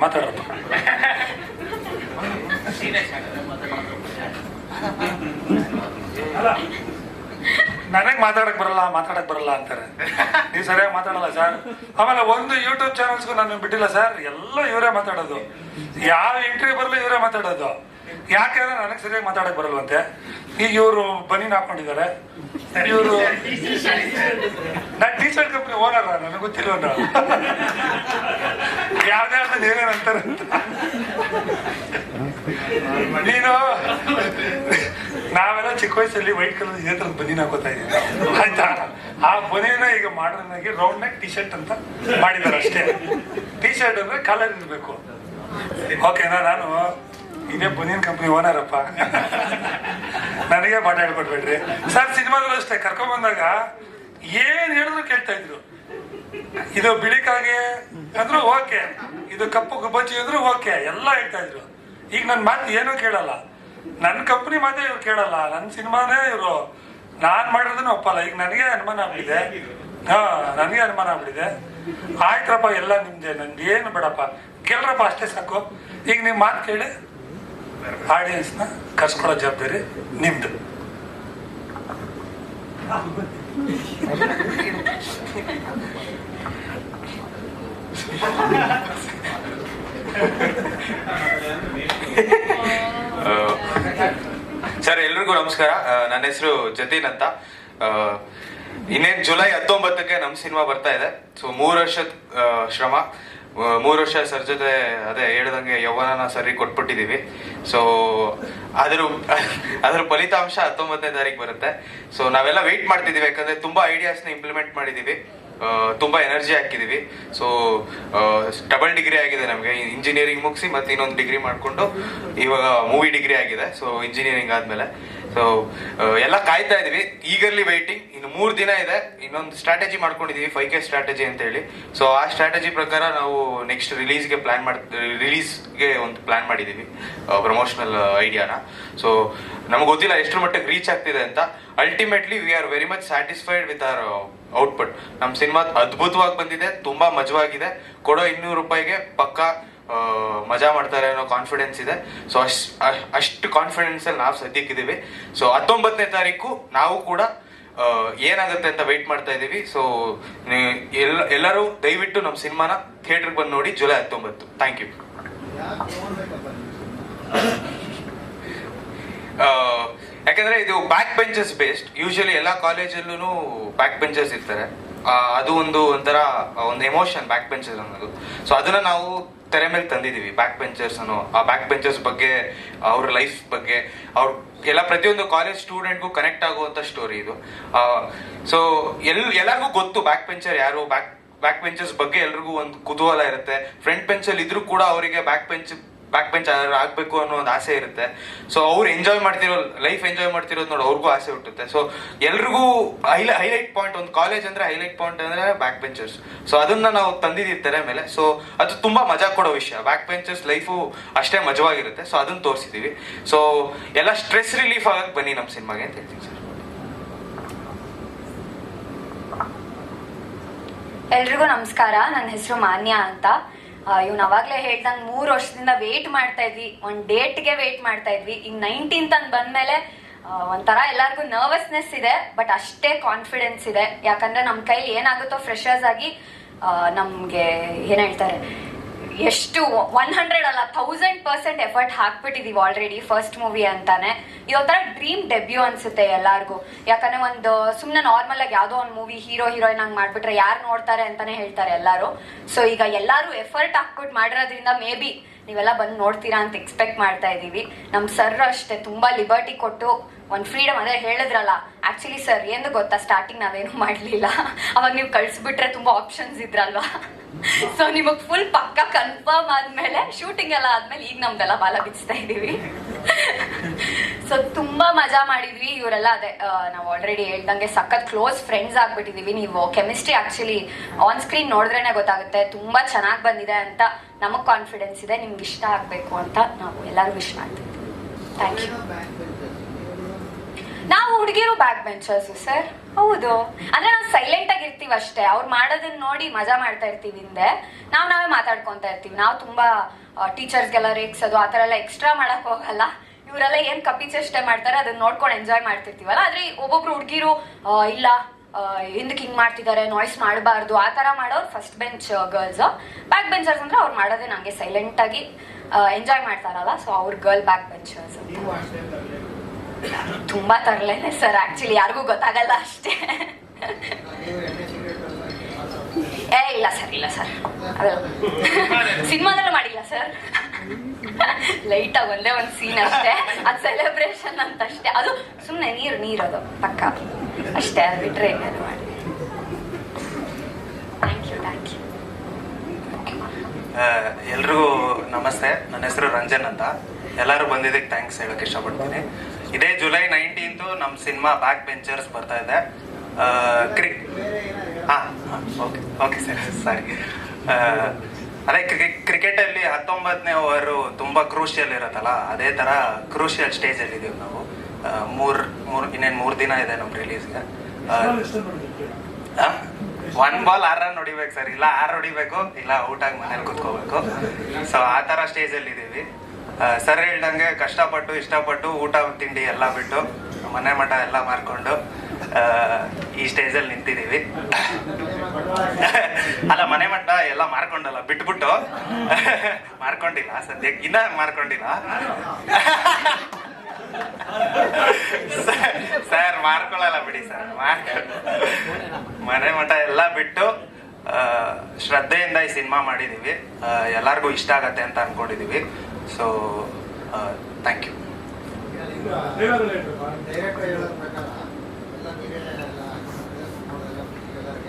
ಮಾತಾಡಪ್ಪ ಮಾತಾಡ್ರಪ್ಪ. [laughs] [laughs] ಅಲ್ಲ ನನಗೆ ಮಾತಾಡಕ್ ಬರಲ್ಲ ಮಾತಾಡಕ್ ಬರಲ್ಲ ಅಂತಾರೆ. ನೀವು ಸರಿಯಾಗಿ ಮಾತಾಡಲ್ಲ ಸರ್. ಆಮೇಲೆ ಒಂದು ಯೂಟ್ಯೂಬ್ ಚಾನಲ್ಸ್ಗೂ ನಾನು ಬಿಟ್ಟಿಲ್ಲ ಸರ್. ಎಲ್ಲ ಇವರೇ ಮಾತಾಡೋದು. ಯಾವ ಇಂಟರ್ವ್ಯೂ ಬರಲ್ಲ ಇವರೇ ಮಾತಾಡೋದು. ಯಾಕೆಂದ್ರೆ ನನಗೆ ಸರಿಯಾಗಿ ಮಾತಾಡಕ್ ಬರಲ್ವಂತೆ ಈಗ ಇವರು ಬನೀನ್ ಹಾಕೊಂಡಿದ್ದಾರೆ. ಇವರು ನಾನು ಶರ್ಟ್ ಕಂಪ್ನಿ ಓನರ್ ನನಗೆ ಗೊತ್ತಿಲ್ಲ ಯಾವ್ದೇ ಅಂತ. ನೀನು, ನಾವೆಲ್ಲ ಚಿಕ್ಕ ವಯಸ್ಸಲ್ಲಿ ವೈಟ್ ಕಲರ್ ಇದೇ ತರ ಬನೀನ್ ಹಾಕೋತಾ ಇದ್ದೀವಿ. ಆಯ್ತಾ? ಆ ಬನೀನ ಈಗ modern round neck T shirt ಅಂತ ಮಾಡಿದ್ದಾರೆ ಅಷ್ಟೇ. ಟಿ ಶರ್ಟ್ ಅಂದ್ರೆ ಕಲರ್ ಇರಬೇಕು. ಓಕೆನಾ ನಾನು ಇದೇ ಬನಿಯನ್ ಕಂಪ್ನಿ ಓನರಪ್ಪ ನನಗೆ ಪಾಠ ಹೇಳ್ಕೊಡ್ಬೇಡ್ರಿ. ಸರ್ ಸಿನಿಮಾದಲ್ಲೂ ಅಷ್ಟೇ, ಕರ್ಕೊಂಡ್ ಬಂದಾಗ ಏನ್ ಹೇಳಿದ್ರು ಕೇಳ್ತಾ ಇದ್ರು. ಇದು ಬಿಳಿಕಾಗೆ ಅಂದ್ರು ಓಕೆ ಇದು ಕಪ್ಪು ಗುಬ್ಬಚ್ಚಿ ಅಂದ್ರು ಓಕೆ ಎಲ್ಲ ಹೇಳ್ತಾ ಇದ್ರು. ಈಗ ನನ್ ಮಾತು ಏನೂ ಕೇಳಲ್ಲ. ನನ್ನ ಕಂಪ್ನಿ ಮಾತೇ ಇವ್ರು ಕೇಳಲ್ಲ. ನನ್ನ ಸಿನಿಮಾನೇ ಇವರು. ನಾನ್ ಮಾಡಿರೋದನ್ನ ಒಪ್ಪಲ್ಲ. ಈಗ ನನಗೆ ಅನುಮಾನ ಆಗ್ಬಿಟ್ಟಿದೆ. ಹಾ, ನನಗೆ ಅನುಮಾನ ಆಗ್ಬಿಟ್ಟಿದೆ. ಆಯ್ತಪ್ಪ, ಎಲ್ಲ ನಿಮ್ದೆ. ನನ್ಗೆ ಏನು ಬೇಡಪ್ಪ. ಕೇಳ್ರಪ್ಪ ಅಷ್ಟೇ ಸಾಕು. ಈಗ ನಿಮ್ ಮಾತು ಕೇಳಿ. ಆಡಿಯನ್ಸ್ನ ಕರ್ಸ್ಕೊಳ್ಳೋ ಜವಾಬ್ದಾರಿ ನಿಮ್ದು. ಸರ್ ಎಲ್ರಿಗೂ ನಮಸ್ಕಾರ. ನನ್ನ ಹೆಸರು ಜತೀನ್ ಅಂತ. ಇನ್ನೇನು ಜುಲೈ ಹತ್ತೊಂಬತ್ತಕ್ಕೆ ನಮ್ಮ ಸಿನಿಮಾ ಬರ್ತಾ ಇದೆ. ಸೊ ಮೂರು ವರ್ಷದ ಶ್ರಮ. ಮೂರು ವರ್ಷ ಸರ್ ಜೊತೆ ಅದೇ ಹೇಳ್ದಂಗೆ ಯೌವನನ ಸರಿ ಕೊಟ್ಬಿಟ್ಟಿದ್ದೀವಿ ಸೊ ಅದ್ರ ಅದ್ರ ಫಲಿತಾಂಶ ಹತ್ತೊಂಬತ್ತನೇ ತಾರೀಕು ಬರುತ್ತೆ. ಸೊ ನಾವೆಲ್ಲ ವೆಯ್ಟ್ ಮಾಡ್ತಿದೀವಿ ಯಾಕಂದ್ರೆ ತುಂಬಾ ಐಡಿಯಾಸ್ನ ಇಂಪ್ಲಿಮೆಂಟ್ ಮಾಡಿದೀವಿ. ಆ, ತುಂಬಾ ಎನರ್ಜಿ ಹಾಕಿದೀವಿ. ಸೊ ಡಬಲ್ ಡಿಗ್ರಿ ಆಗಿದೆ ನಮಗೆ. ಇಂಜಿನಿಯರಿಂಗ್ ಮುಗಿಸಿ ಮತ್ತೆ ಇನ್ನೊಂದು ಡಿಗ್ರಿ ಮಾಡಿಕೊಂಡು ಇವಾಗ ಮೂವಿ ಡಿಗ್ರಿ ಆಗಿದೆ. ಸೊ ಇಂಜಿನಿಯರಿಂಗ್ ಆದ್ಮೇಲೆ. ಸೊ ಎಲ್ಲ ಕಾಯ್ತಾ ಇದೀವಿ. ಈಗರ್ಲಿ ವೈಟಿಂಗ್ ಇನ್ನು ಮೂರು ದಿನ ಇದೆ. ಇನ್ನೊಂದು ಸ್ಟ್ರಾಟಜಿ ಮಾಡ್ಕೊಂಡಿದೀವಿ. ಫೈವ್ ಕೆ ಸ್ಟ್ರಾಟಜಿ ಅಂತ ಹೇಳಿ. ಸೊ ಆ ಸ್ಟ್ರಾಟಜಿ ಪ್ರಕಾರ ನಾವು ನೆಕ್ಸ್ಟ್ ರಿಲೀಸ್ಗೆ ಪ್ಲಾನ್ ಮಾಡ್ ರಿಲೀಸ್ಗೆ ಒಂದು ಪ್ಲಾನ್ ಮಾಡಿದೀವಿ. ಪ್ರಮೋಷನಲ್ ಐಡಿಯಾನ ಸೊ ನಮ್ಗೆ ಗೊತ್ತಿಲ್ಲ ಎಷ್ಟು ಮಟ್ಟಿಗೆ ರೀಚ್ ಆಗ್ತಿದೆ ಅಂತ. Ultimately we are very much satisfied with our output ನಮ್ಮ ಸಿನಿಮಾ ಅದ್ಭುತವಾಗಿ ಬಂದಿದೆ, ತುಂಬಾ ಮಜವಾಗಿದೆ. ಕೊಡೋ ಇನ್ನೂರು ರೂಪಾಯಿಗೆ ಪಕ್ಕಾ ಮಜಾ ಮಾಡ್ತಾರೆ ಅನ್ನೋ ಕಾನ್ಫಿಡೆನ್ಸ್ ಇದೆ. ಸೊ ಅಷ್ಟ್ ಅಷ್ಟ್- ಕಾನ್ಫಿಡೆನ್ಸ್ ಅಲ್ಲಿ ನಾವು ಸದ್ಯಕ್ಕಿದ್ದೀವಿ ಸೊ ಹತ್ತೊಂಬತ್ತನೇ ತಾರೀಕು ನಾವು ಕೂಡ ಏನಾಗುತ್ತೆ ಅಂತ ವೆಯ್ಟ್ ಮಾಡ್ತಾ ಇದ್ದೀವಿ ಸೊ ಎಲ್ಲ, ಎಲ್ಲರೂ ದಯವಿಟ್ಟು ನಮ್ಮ ಸಿನಿಮಾನ ಥಿಯೇಟರ್ಗೆ ಬಂದು ನೋಡಿ ಜುಲೈ ಹತ್ತೊಂಬತ್ತು. ಥ್ಯಾಂಕ್ ಯು ಯಾಕಂದ್ರೆ ಇದು ಬ್ಯಾಕ್ ಬೆಂಚಸ್ ಬೇಸ್ಡ್ ಯೂಶಲಿ ಎಲ್ಲ ಕಾಲೇಜಲ್ಲೂ ಬ್ಯಾಕ್ ಬೆಂಚಸ್ ಇರ್ತಾರೆ. ಅದು ಒಂದು ಒಂಥರ ಒಂದು ಎಮೋಷನ್ ಬ್ಯಾಕ್ ಬೆಂಚಸ್ ಅನ್ನೋದು. ಸೊ ಅದನ್ನ ನಾವು ತೆರೆ ಮೇಲೆ ತಂದಿದೀವಿ ಬ್ಯಾಕ್ ಬೆಂಚರ್ಸ್ ಅನ್ನೋ, ಆ ಬ್ಯಾಕ್ ಬೆಂಚರ್ಸ್ ಬಗ್ಗೆ, ಅವ್ರ ಲೈಫ್ ಬಗ್ಗೆ. ಅವ್ರ, ಎಲ್ಲ ಪ್ರತಿಯೊಂದು ಕಾಲೇಜ್ ಸ್ಟೂಡೆಂಟ್ಗೂ ಕನೆಕ್ಟ್ ಆಗುವಂತ ಸ್ಟೋರಿ ಇದು. ಸೊ ಎಲ್, ಎಲ್ಲರಿಗೂ ಗೊತ್ತು ಬ್ಯಾಕ್ ಬೆಂಚರ್ ಯಾರು ಬ್ಯಾಕ್ ಬ್ಯಾಕ್ ಬೆಂಚರ್ಸ್ ಬಗ್ಗೆ ಎಲ್ರಿಗೂ ಒಂದು ಕುತೂಹಲ ಇರುತ್ತೆ. ಫ್ರಂಟ್ ಬೆಂಚಲ್ಲಿ ಇದ್ರೂ ಕೂಡ ಅವರಿಗೆ ಬ್ಯಾಕ್ ಬೆಂಚ್ ಬ್ಯಾಕ್ ಬೆಂಚ್ ಆಗ್ಬೇಕು ಅನ್ನೋ ಒಂದು ಆಸೆ ಇರುತ್ತೆ. ಸೊ ಅವ್ರು ಎಂಜಾಯ್ ಮಾಡ್ತಿರೋ ಲೈಫ್ ಎಂಜಾಯ್ ಮಾಡ್ತಿರೋದು ನೋಡಿ, ಅವ್ರಿಗೂ ಆಸೆ ಹುಟ್ಟುತ್ತೆ. ಸೊ ಎಲ್ರಿಗೂ ಹೈಲೈಟ್ ಪಾಯಿಂಟ್ ಒಂದು ಕಾಲೇಜ್ ಅಂದ್ರೆ ಹೈಲೈಟ್ ಪಾಯಿಂಟ್ ಅಂದ್ರೆ ಬ್ಯಾಕ್ ಬೆಂಚರ್ಸ್ ಸೊ ಅದನ್ನ ನಾವು ತಂದಿದ್ದೀವಿ ಮೇಲೆ ಸೊ ಅದು ತುಂಬಾ ಮಜಾ ಕೊಡೋ ವಿಷಯ. ಬ್ಯಾಕ್ ಬೆಂಚರ್ಸ್ ಲೈಫು ಅಷ್ಟೇ ಮಜವಾಗಿರುತ್ತೆ. ಸೊ ಅದನ್ನ ತೋರಿಸಿದೀವಿ. ಸೊ ಎಲ್ಲ ಸ್ಟ್ರೆಸ್ ರಿಲೀಫ್ ಆಗಕ್ಕೆ ಬನ್ನಿ ನಮ್ಮ ಸಿನಿಮಾಗೆ ಅಂತ ಹೇಳ್ತೀನಿ ಸರ್. ಎಲ್ರಿಗೂ ನಮಸ್ಕಾರ. ನನ್ನ ಹೆಸರು ಮಾನ್ಯ ಅಂತ. ಇವ್ನು ಅವಾಗ್ಲೇ ಹೇಳ್ದಂಗ್ ಮೂರ್ ವರ್ಷದಿಂದ ವೇಟ್ ಮಾಡ್ತಾ ಇದ್ವಿ. ಒಂದು ಡೇಟ್ಗೆ ವೇಟ್ ಮಾಡ್ತಾ ಇದ್ವಿ. ಈಗ ನೈನ್ಟೀನ್ತ್ ಅಂತ ಬಂದ್ಮೇಲೆ ಒಂಥರ ಎಲ್ಲರಿಗೂ ನರ್ವಸ್ನೆಸ್ ಇದೆ ಬಟ್ ಅಷ್ಟೇ ಕಾನ್ಫಿಡೆನ್ಸ್ ಇದೆ. ಯಾಕಂದ್ರೆ ನಮ್ಮ ಕೈಲಿ ಏನಾಗುತ್ತೋ ಫ್ರೆಶರ್ಸ್ ಆಗಿ ನಮಗೆ ಏನು ಹೇಳ್ತಾರೆ ಎಷ್ಟು ಒನ್ ಹಂಡ್ರೆಡ್ ಅಲ್ಲ ಥೌಸಂಡ್ ಪರ್ಸೆಂಟ್ ಎಫರ್ಟ್ ಹಾಕ್ಬಿಟ್ಟಿದೀವಿ ಆಲ್ರೆಡಿ ಫಸ್ಟ್ ಮೂವಿ ಅಂತಾನೆ. ಇದೊಂಥರ ಡ್ರೀಮ್ ಡೆಬ್ಯೂ ಅನ್ಸುತ್ತೆ ಎಲ್ಲಾರ್ಗು. ಯಾಕಂದ್ರೆ ಒಂದು ಸುಮ್ಮನೆ ನಾರ್ಮಲ್ ಆಗಿ ಯಾವುದೋ ಒಂದು ಮೂವಿ ಹೀರೋ ಹೀರೋಯಿನ್ ಹಂಗ್ ಮಾಡ್ಬಿಟ್ರೆ ಯಾರು ನೋಡ್ತಾರೆ ಅಂತಾನೆ ಹೇಳ್ತಾರೆ ಎಲ್ಲರೂ. ಸೊ ಈಗ ಎಲ್ಲರೂ ಎಫರ್ಟ್ ಹಾಕ್ಬಿಟ್ಟು ಮಾಡಿರೋದ್ರಿಂದ ಮೇ ಬಿ ನೀವೆಲ್ಲ ಬಂದು ನೋಡ್ತೀರಾ ಅಂತ ಎಕ್ಸ್ಪೆಕ್ಟ್ ಮಾಡ್ತಾ ಇದ್ದೀವಿ. ನಮ್ಮ ಸರ್ ಅಷ್ಟೇ, ತುಂಬಾ ಲಿಬರ್ಟಿ ಕೊಟ್ಟು ಒಂದು ಫ್ರೀಡಮ್ ಅದೇ ಹೇಳಿದ್ರಲ್ಲ ಆಕ್ಚುಲಿ ಸರ್ ಏನು ಗೊತ್ತಾ ಸ್ಟಾರ್ಟಿಂಗ್ ನಾವೇನು ಮಾಡಲಿಲ್ಲ. ಅವಾಗ ನೀವು ಕಳಿಸ್ಬಿಟ್ರೆ ತುಂಬಾ ಆಪ್ಷನ್ಸ್ ಇದ್ರಲ್ವಾ? ಸೊ ನಿಮಗೆ ಫುಲ್ ಪಕ್ಕ ಕನ್ಫರ್ಮ್ ಆದ್ಮೇಲೆ ಶೂಟಿಂಗ್ ಎಲ್ಲ ಆದ್ಮೇಲೆ ಈಗ ನಮ್ದೆಲ್ಲ ಬಾಲ ಬಿಚ್ತಾ ಇದೀವಿ ಸೊ ತುಂಬಾ ಮಜಾ ಮಾಡಿದ್ವಿ. ಇವರೆಲ್ಲ ಅದೇ ನಾವು ಆಲ್ರೆಡಿ ಹೇಳ್ದಂಗೆ ಸಖತ್ ಕ್ಲೋಸ್ ಫ್ರೆಂಡ್ಸ್ ಆಗ್ಬಿಟ್ಟಿದೀವಿ ನೀವು ಕೆಮಿಸ್ಟ್ರಿ ಆಕ್ಚುಲಿ ಆನ್ ಸ್ಕ್ರೀನ್ ನೋಡಿದ್ರೇನೆ ಗೊತ್ತಾಗುತ್ತೆ. ತುಂಬಾ ಚೆನ್ನಾಗಿ ಬಂದಿದೆ ಅಂತ. ನಮಗ್ ಕಾನ್ಫಿಡೆನ್ಸ್ ಇದೆ, ನಿಮ್ಗೆ ಇಷ್ಟ ಆಗ್ಬೇಕು ಅಂತ ನಾವು ಎಲ್ಲರೂ ವಿಶ್ ಮಾಡ್ತೀವಿ. ಥ್ಯಾಂಕ್ ಯು ನಾವು ಹುಡುಗಿರು ಬ್ಯಾಕ್ ಬೆಂಚರ್ಸ್ ಸರ್ ಹೌದು. ಅಂದ್ರೆ ನಾವು ಸೈಲೆಂಟ್ ಆಗಿ ಇರ್ತೀವಿ ಅಷ್ಟೇ. ಅವ್ರು ಮಾಡೋದನ್ನ ನೋಡಿ ಮಜಾ ಮಾಡ್ತಾ ಇರ್ತೀವಿ ಹಿಂದೆ. ನಾವು ನಾವೇ ಮಾತಾಡ್ಕೊತಾ ಇರ್ತೀವಿ. ನಾವು ತುಂಬಾ ಟೀಚರ್ಸ್ಗೆಲ್ಲ ರೇಗ್ಸೋದು ಆ ಥರ ಎಲ್ಲ ಎಕ್ಸ್ಟ್ರಾ ಮಾಡಕ್ ಹೋಗಲ್ಲ. ಇವರೆಲ್ಲ ಏನ್ ಕಪಿ ಚೇಷ್ಟೆ ಮಾಡ್ತಾರೆ ಅದನ್ನ ನೋಡ್ಕೊಂಡು ಎಂಜಾಯ್ ಮಾಡ್ತಿರ್ತೀವಲ್ಲ. ಆದ್ರೆ ಒಬ್ಬೊಬ್ರು ಹುಡುಗಿರು ಇಲ್ಲ ಹಿಂದಕ್ಕೆ ಹಿಂಗ್ ಮಾಡ್ತಿದ್ದಾರೆ ನಾಯ್ಸ್ ಮಾಡಬಾರ್ದು ಆ ತರ ಮಾಡೋರು first bench girls back benchers ಅಂದ್ರೆ ಅವ್ರು ಮಾಡೋದೇ ನಂಗೆ ಸೈಲೆಂಟ್ ಆಗಿ ಎಂಜಾಯ್ ಮಾಡ್ತಾರಲ್ಲ ಸೊ ಅವ್ರ ಗರ್ಲ್ ಬ್ಯಾಕ್ ಬೆಂಚರ್ಸ್ ತುಂಬಾ ತರಲೇನೆ ಸರ್ ಆಕ್ಚುಲಿ ಯಾರಿಗೂ ಗೊತ್ತಾಗಲ್ಲ ಅಷ್ಟೇ. ಏ ಇಲ್ಲ ಸರ್ ಇಲ್ಲ ಸರ್ ಅದೆಲ್ಲ. [laughs] ಸಿನಿಮಾದಲ್ಲೂ ಮಾಡಿಲ್ಲ ಸರ್ [laughs] ಲೈಟ್ ಆಗಿ ಒಂದೇ ಒಂದು ಸೀನ್ ಅಷ್ಟೇ. ಅದು ಸೆಲೆಬ್ರೇಷನ್ ಅಂತ ಅಷ್ಟೇ. ಅದು ಸುಮ್ಮನೆ ನೀರು ನೀರದು ಪಕ್ಕ. ಅಷ್ಟೇ, ಅದು ಬಿಟ್ರೆ ಏನಾದ್ರು ಮಾಡಿ. ಥ್ಯಾಂಕ್ ಯು ಥ್ಯಾಂಕ್ ಯು ಎಲ್ರಿಗೂ ನಮಸ್ತೆ. ನನ್ನ ಹೆಸರು ರಂಜನ್ ಅಂತ. ಎಲ್ಲರೂ ಬಂದಿದ್ದಕ್ಕೆ ಥ್ಯಾಂಕ್ಸ್ ಹೇಳಕ್ ಇಷ್ಟಪಡ್ತೀನಿ. ಇದೇ ಜುಲೈ ನೈನ್ಟೀನ್ತು ನಮ್ಮ ಸಿನಿಮಾ ಬ್ಯಾಕ್ ಬೆಂಚರ್ಸ್ ಬರ್ತಾ ಇದೆ. ಕ್ರಿಕ್ ಹಾಂ ಹಾಂ ಓಕೆ ಓಕೆ ಸರ್ ಸಾರಿ ಅದೇ ಕ್ರಿಕೆಟಲ್ಲಿ ಹತ್ತೊಂಬತ್ತನೇ ಓವರ್ ತುಂಬಾ ಕ್ರೂಷಿಯಲ್ ಇರತ್ತಲ್ಲ ಅದೇ ತರ ಕ್ರೂಷಿಯಲ್ ಸ್ಟೇಜಲ್ಲಿ ಇದೀವಿ ನಾವು. ಮೂರು ಮೂರು ಇನ್ನೇನು ಮೂರು ದಿನ ಇದೆ ನಮ್ಮ ರಿಲೀಸ್ಗೆ ಒನ್ ಬಾಲ್ ಆರ್ ರನ್ ಹೊಡಿಬೇಕು ಸರ್ ಇಲ್ಲ ಆರ್ ಹೊಡಿಬೇಕು. ಇಲ್ಲ ಔಟ್ ಆಗಿ ಮನೇಲಿ ಕುತ್ಕೋಬೇಕು. ಸೊ ಆ ತರ ಸ್ಟೇಜ್ ಅಲ್ಲಿ ಇದ್ದೀವಿ ಸರ್ ಹೇಳ್ದಂಗೆ ಕಷ್ಟಪಟ್ಟು ಇಷ್ಟಪಟ್ಟು ಊಟ ತಿಂಡಿ ಎಲ್ಲ ಬಿಟ್ಟು ಮನೆ ಮಠ ಎಲ್ಲ ಮಾರ್ಕೊಂಡು ಈ ಈ ಸ್ಟೇಜಲ್ಲಿ ನಿಂತಿದ್ದೀವಿ ಅಲ್ಲ, ಮನೆ ಮಟ್ಟ ಎಲ್ಲ ಮಾರ್ಕೊಂಡಲ್ಲ, ಬಿಟ್ಬಿಟ್ಟು. ಮಾರ್ಕೊಂಡಿಲ್ಲ, ಸದ್ಯಕ್ಕೆ. ಇನ್ನ ಮಾರ್ಕೊಂಡಿಲ್ಲ. ಸರ್- ಮಾರ್ಕೊಳ್ಳಲ್ಲ ಬಿಡಿ ಸರ್ ಮನೆ ಮಠ ಎಲ್ಲ ಬಿಟ್ಟು ಶ್ರದ್ಧೆಯಿಂದ ಈ ಸಿನಿಮಾ ಮಾಡಿದೀವಿ. ಎಲ್ಲರಿಗೂ ಇಷ್ಟ ಆಗತ್ತೆ ಅಂತ ಅನ್ಕೊಂಡಿದೀವಿ. ಸೊ ಥ್ಯಾಂಕ್ ಯು ಡೈರೆಕ್ಟ್ ಹೇಳೋದ್ರ ಪ್ರಕಾರ ಎಲ್ಲ ನೀವೇ ಎಲ್ಲ ನೋಡೋದೆಲ್ಲ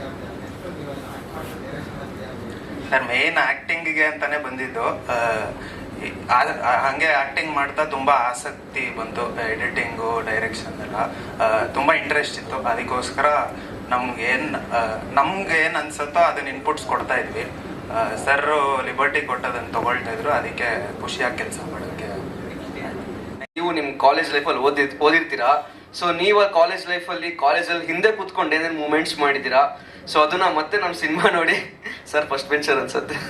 ಎಲ್ಲರಿಗೆ ಎಷ್ಟು ನೀವೆಲ್ಲ ಆಕ್ಟ್ ಮಾಡಿ ಡೈರೆಕ್ಷನ್ ಅಂತ ಯಾರು ಸರ್ ಮೇನ್ ಆಕ್ಟಿಂಗಿಗೆ ಅಂತಾನೆ ಬಂದಿದ್ದು ಹಂಗೆ ಆಕ್ಟಿಂಗ್ ಮಾಡ್ತಾ ತುಂಬಾ ಆಸಕ್ತಿ ಬಂತು ಎಡಿಟಿಂಗು ಡೈರೆಕ್ಷನ್ ಎಲ್ಲ. ತುಂಬಾ ಇಂಟ್ರೆಸ್ಟ್ ಇತ್ತು. ಅದಕ್ಕೋಸ್ಕರ ನಮ್ಗೆ ಏನ್ ಆ, ನಮ್ಗೆ ಏನ್ ಅನ್ಸುತ್ತೋ ಅದನ್ನ ಇನ್ಪುಟ್ಸ್ ಕೊಡ್ತಾ ಇದ್ವಿ. ಸರ್ ಲಿಬರ್ಟಿ ಕೊಟ್ಟದನ್ನ ತಗೊಳ್ತಾ ಇದ್ರು ಅದಕ್ಕೆ ಖುಷಿಯಾಗಿ ಕೆಲಸ ಮಾಡೋಕ್ಕೆ ನೀವು ನಿಮ್ ಕಾಲೇಜ್ ಲೈಫಲ್ಲಿ ಓದಿ ಓದಿರ್ತೀರಾ? ಸೊ ನೀವು ಕಾಲೇಜ್ ಲೈಫಲ್ಲಿ ಕಾಲೇಜಲ್ಲಿ ಹಿಂದೆ ಕೂತ್ಕೊಂಡು ಏನೇನು ಮೂಮೆಂಟ್ಸ್ ಮಾಡಿದ್ದೀರಾ ಸೊ ಅದನ್ನ ಮತ್ತೆ ನಮ್ಮ ಸಿನಿಮಾ ನೋಡಿ [laughs] ಸರ್ ಫಸ್ಟ್ ಬೆಂಚರ್ ಅನ್ಸುತ್ತೆ. [laughs]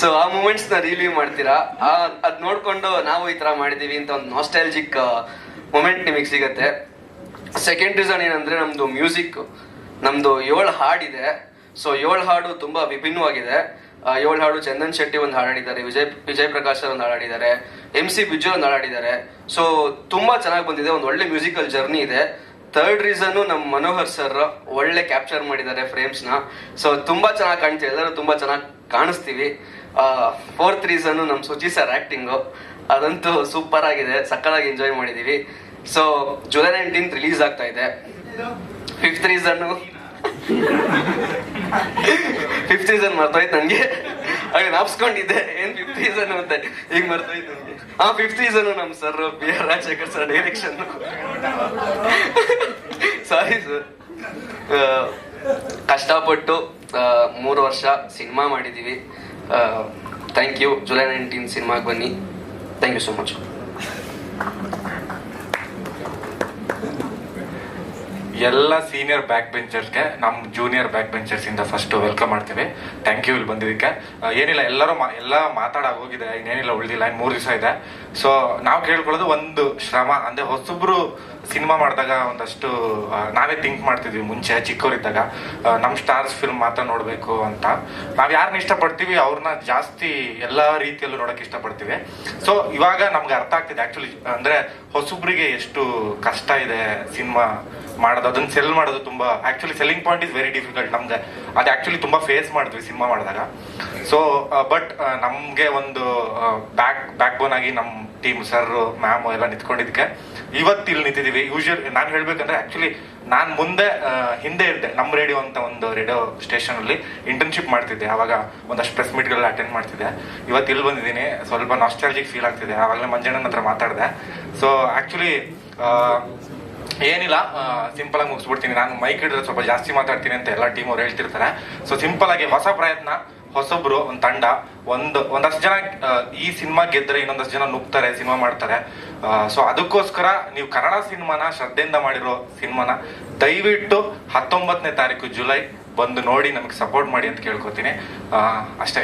ಸೊ ಆ ಮೂಮೆಂಟ್ಸ್ನ ರಿಲೀವ್ ಮಾಡ್ತೀರಾ? ಆ ಅದ್ ನೋಡ್ಕೊಂಡು ನಾವು ಈ ತರ ಮಾಡಿದೀವಿ ಅಂತ ಒಂದು ನಾಸ್ಟಾಲಜಿಕ್ ಮೂಮೆಂಟ್ ನಿಮಗೆ ಸಿಗತ್ತೆ. ಸೆಕೆಂಡ್ ರೀಸನ್ ಏನಂದ್ರೆ ನಮ್ಮದು ಮ್ಯೂಸಿಕ್ ನಮ್ಮದು ಏಳು ಹಾಡಿದೆ ಸೊ ಏಳು ಹಾಡು ತುಂಬಾ ವಿಭಿನ್ನವಾಗಿದೆ. ಆ, ಏಳು ಹಾಡು, ಚಂದನ್ ಶೆಟ್ಟಿ ಒಂದು ಹಾಡಾಡಿದ್ದಾರೆ ವಿಜಯ್ ವಿಜಯ್ ಪ್ರಕಾಶ್ ಒಂದು ಹಾಡಾಡಿದ್ದಾರೆ ಎಂ ಸಿ ಬಿಜು ಒಂದು ಹಾಡಾಡಿದ್ದಾರೆ ಸೊ ತುಂಬಾ ಚೆನ್ನಾಗಿ ಬಂದಿದೆ, ಒಂದು ಒಳ್ಳೆ ಮ್ಯೂಸಿಕಲ್ ಜರ್ನಿ ಇದೆ. ಥರ್ಡ್ ರೀಸನ್ ನಮ್ಮ ಮನೋಹರ್ ಸರ್ ಒಳ್ಳೆ ಕ್ಯಾಪ್ಚರ್ ಮಾಡಿದ್ದಾರೆ ಫ್ರೇಮ್ಸ್ನ. ಸೊ ತುಂಬಾ ಚೆನ್ನಾಗಿ ಕಾಣ್ತೀವಿ ಎಲ್ಲರೂ ತುಂಬಾ ಚೆನ್ನಾಗಿ ಕಾಣಿಸ್ತೀವಿ. ಫೋರ್ತ್ ರೀಸನ್ ನಮ್ಮ ಸುಚಿ ಸರ್ ಆಕ್ಟಿಂಗು ಅದಂತೂ ಸೂಪರ್ ಆಗಿದೆ, ಸಕ್ಕತ್ತಾಗಿ ಎಂಜಾಯ್ ಮಾಡಿದೀವಿ. ಸೊ ಜುಲೈ ನೈನ್ಟೀನ್ತ್ ರಿಲೀಸ್ ಆಗ್ತಾ ಇದೆ. ಫಿಫ್ತ್ ರೀಸನ್ [laughs] ಫಿಫ್ತ್ ಸೀಸನ್ ಮರ್ತೋಯ್ತು ನನಗೆ. ಹಾಗೆ ನಾಪ್ಸ್ಕೊಂಡಿದ್ದೆ. ಏನ್ ಫಿಫ್ತ್ ಸೀಸನ್ ಅಂತ. ಈಗ ಮರ್ತೋಯ್ತು ನನಗೆ. ಆ ಫಿಫ್ತ್ ಸೀಸನ್ ನಮ್ಮ sir B R Rajashekar sir direction sorry sir ಕಷ್ಟಪಟ್ಟು ಮೂರು ವರ್ಷ ಸಿನಿಮಾ ಮಾಡಿದ್ದೀವಿ ಥ್ಯಾಂಕ್ ಯು ಜುಲೈ ನೈನ್ಟೀನ್ ಸಿನಿಮಾಗೆ ಬನ್ನಿ. ಥ್ಯಾಂಕ್ ಯು ಸೊ ಮಚ್ ಎಲ್ಲ ಸೀನಿಯರ್ ಬ್ಯಾಕ್ ಬೆಂಚರ್ಸ್ಗೆ ನಮ್ಮ ಜೂನಿಯರ್ ಬ್ಯಾಕ್ ಬೆಂಚರ್ಸ್ ಇಂದ ಫಸ್ಟ್ ವೆಲ್ಕಮ್ ಮಾಡ್ತೀವಿ. ಥ್ಯಾಂಕ್ ಯು ಇಲ್ಲಿ ಬಂದಿದ್ದಕ್ಕೆ. ಏನಿಲ್ಲ, ಎಲ್ಲರೂ ಎಲ್ಲ ಮಾತಾಡೋಕೆ ಹೋಗಿದೆ. ಇನ್ನೇನಿಲ್ಲ, ಉಳಿದಿಲ್ಲ ಇನ್ನು ಮೂರು ದಿವಸ ಇದೆ. ಸೊ ನಾವು ಕೇಳ್ಕೊಳ್ಳೋದು ಒಂದು ಶ್ರಮ. ಅಂದ್ರೆ ಹೊಸಬ್ರು ಸಿನಿಮಾ ಮಾಡಿದಾಗ ಒಂದಷ್ಟು ನಾವೇ ಥಿಂಕ್ ಮಾಡ್ತಿದ್ವಿ ಮುಂಚೆ ಚಿಕ್ಕವರಿದ್ದಾಗ. ನಮ್ಮ ಸ್ಟಾರ್ಸ್ ಫಿಲ್ಮ್ ಮಾತ್ರ ನೋಡಬೇಕು ಅಂತ. ನಾವು ಯಾರನ್ನ ಇಷ್ಟಪಡ್ತೀವಿ ಅವ್ರನ್ನ ಜಾಸ್ತಿ ಎಲ್ಲ ರೀತಿಯಲ್ಲೂ ನೋಡೋಕೆ ಇಷ್ಟಪಡ್ತೀವಿ. ಸೊ ಇವಾಗ ನಮ್ಗೆ ಅರ್ಥ ಆಗ್ತಿದೆ ಆ್ಯಕ್ಚುಲಿ ಅಂದರೆ ಹೊಸಬ್ರಿಗೆ ಎಷ್ಟು ಕಷ್ಟ ಇದೆ ಸಿನಿಮಾ ಮಾಡೋದು, ಅದನ್ನ ಸೆಲ್ ಮಾಡೋದು ತುಂಬ actually selling point is very difficult ನಮ್ಗೆ ಅದು ಆ್ಯಕ್ಚುಲಿ ತುಂಬ ಫೇಸ್ ಮಾಡಿದ್ವಿ ಸಿನಿಮಾ ಮಾಡಿದಾಗ. ಸೊ ಬಟ್ ನಮಗೆ ಒಂದು ಬ್ಯಾಕ್ ಬ್ಯಾಕ್ ಬೋನ್ ಆಗಿ ನಮ್ಮ ಟೀಮ್ ಸರ್, ಮ್ಯಾಮ್ ಎಲ್ಲ ನಿಂತ್ಕೊಂಡಿದ್ದಕ್ಕೆ. ಇವತ್ತು ಇಲ್ಲಿ ನಿಂತಿದ್ದೀವಿ. ಯೂಶುವಲ್ ನಾನು ಹೇಳ್ಬೇಕಂದ್ರೆ ಆಕ್ಚುಲಿ ನಾನು ಮುಂದೆ ಹಿಂದೆ ಇದ್ದೆ ನಮ್ಮ ರೇಡಿಯೋ ಅಂತ ಒಂದು ರೇಡಿಯೋ ಸ್ಟೇಷನ್ ಅಲ್ಲಿ ಇಂಟರ್ನ್ಶಿಪ್ ಮಾಡ್ತಿದ್ದೆ. ಆವಾಗ ಒಂದಷ್ಟು ಪ್ರೆಸ್ ಮೀಟ್ಗಳೆಲ್ಲ ಅಟೆಂಡ್ ಮಾಡ್ತಿದ್ದೆ. ಇವತ್ತು ಇಲ್ಲಿ ಬಂದಿದ್ದೀನಿ. ಸ್ವಲ್ಪ ನಾಸ್ಟಾಲಜಿಕ್ ಫೀಲ್ ಆಗ್ತಿದೆ. ಆವಾಗಲೇ ಮಂಜಣ್ಣನ ಹತ್ರ ಮಾತಾಡಿದೆ. ಸೊ ಆಕ್ಚುಲಿ ಏನಿಲ್ಲ ಸಿಂಪಲ್ ಆಗಿ ಮುಗಿಸ್ಬಿಡ್ತೀನಿ. ನಾನು ಮೈಕ್ ಹಿಡಿದ್ರೆ ಸ್ವಲ್ಪ ಜಾಸ್ತಿ ಮಾತಾಡ್ತೀನಿ ಅಂತ ಎಲ್ಲ ಟೀಮ್ ಅವ್ರು ಹೇಳ್ತಿರ್ತಾರೆ. ಸೊ ಸಿಂಪಲ್ ಆಗಿ ಹೊಸ ಪ್ರಯತ್ನ. ಹೊಸಬ್ರು, ಒಂದು ತಂಡ, ಒಂದು, ಒಂದಷ್ಟು ಜನ ಈ ಸಿನಿಮಾ ಗೆದ್ರೆ ಇನ್ನೊಂದಷ್ಟು ಜನ ನುಗ್ತಾರೆ, ಸಿನಿಮಾ ಮಾಡ್ತಾರೆ. ಸೊ ಅದಕ್ಕೋಸ್ಕರ ನೀವು ಕನ್ನಡ ಸಿನಿಮಾನ ಶ್ರದ್ಧೆಯಿಂದ ಮಾಡಿರೋ ಸಿನಿಮಾನ ದಯವಿಟ್ಟು ಹತ್ತೊಂಬತ್ತನೇ ತಾರೀಕು ಜುಲೈ ಬಂದು ನೋಡಿ, ನಮಗೆ ಸಪೋರ್ಟ್ ಮಾಡಿ ಅಂತ ಕೇಳ್ಕೊತೀನಿ. ಅಷ್ಟೇ.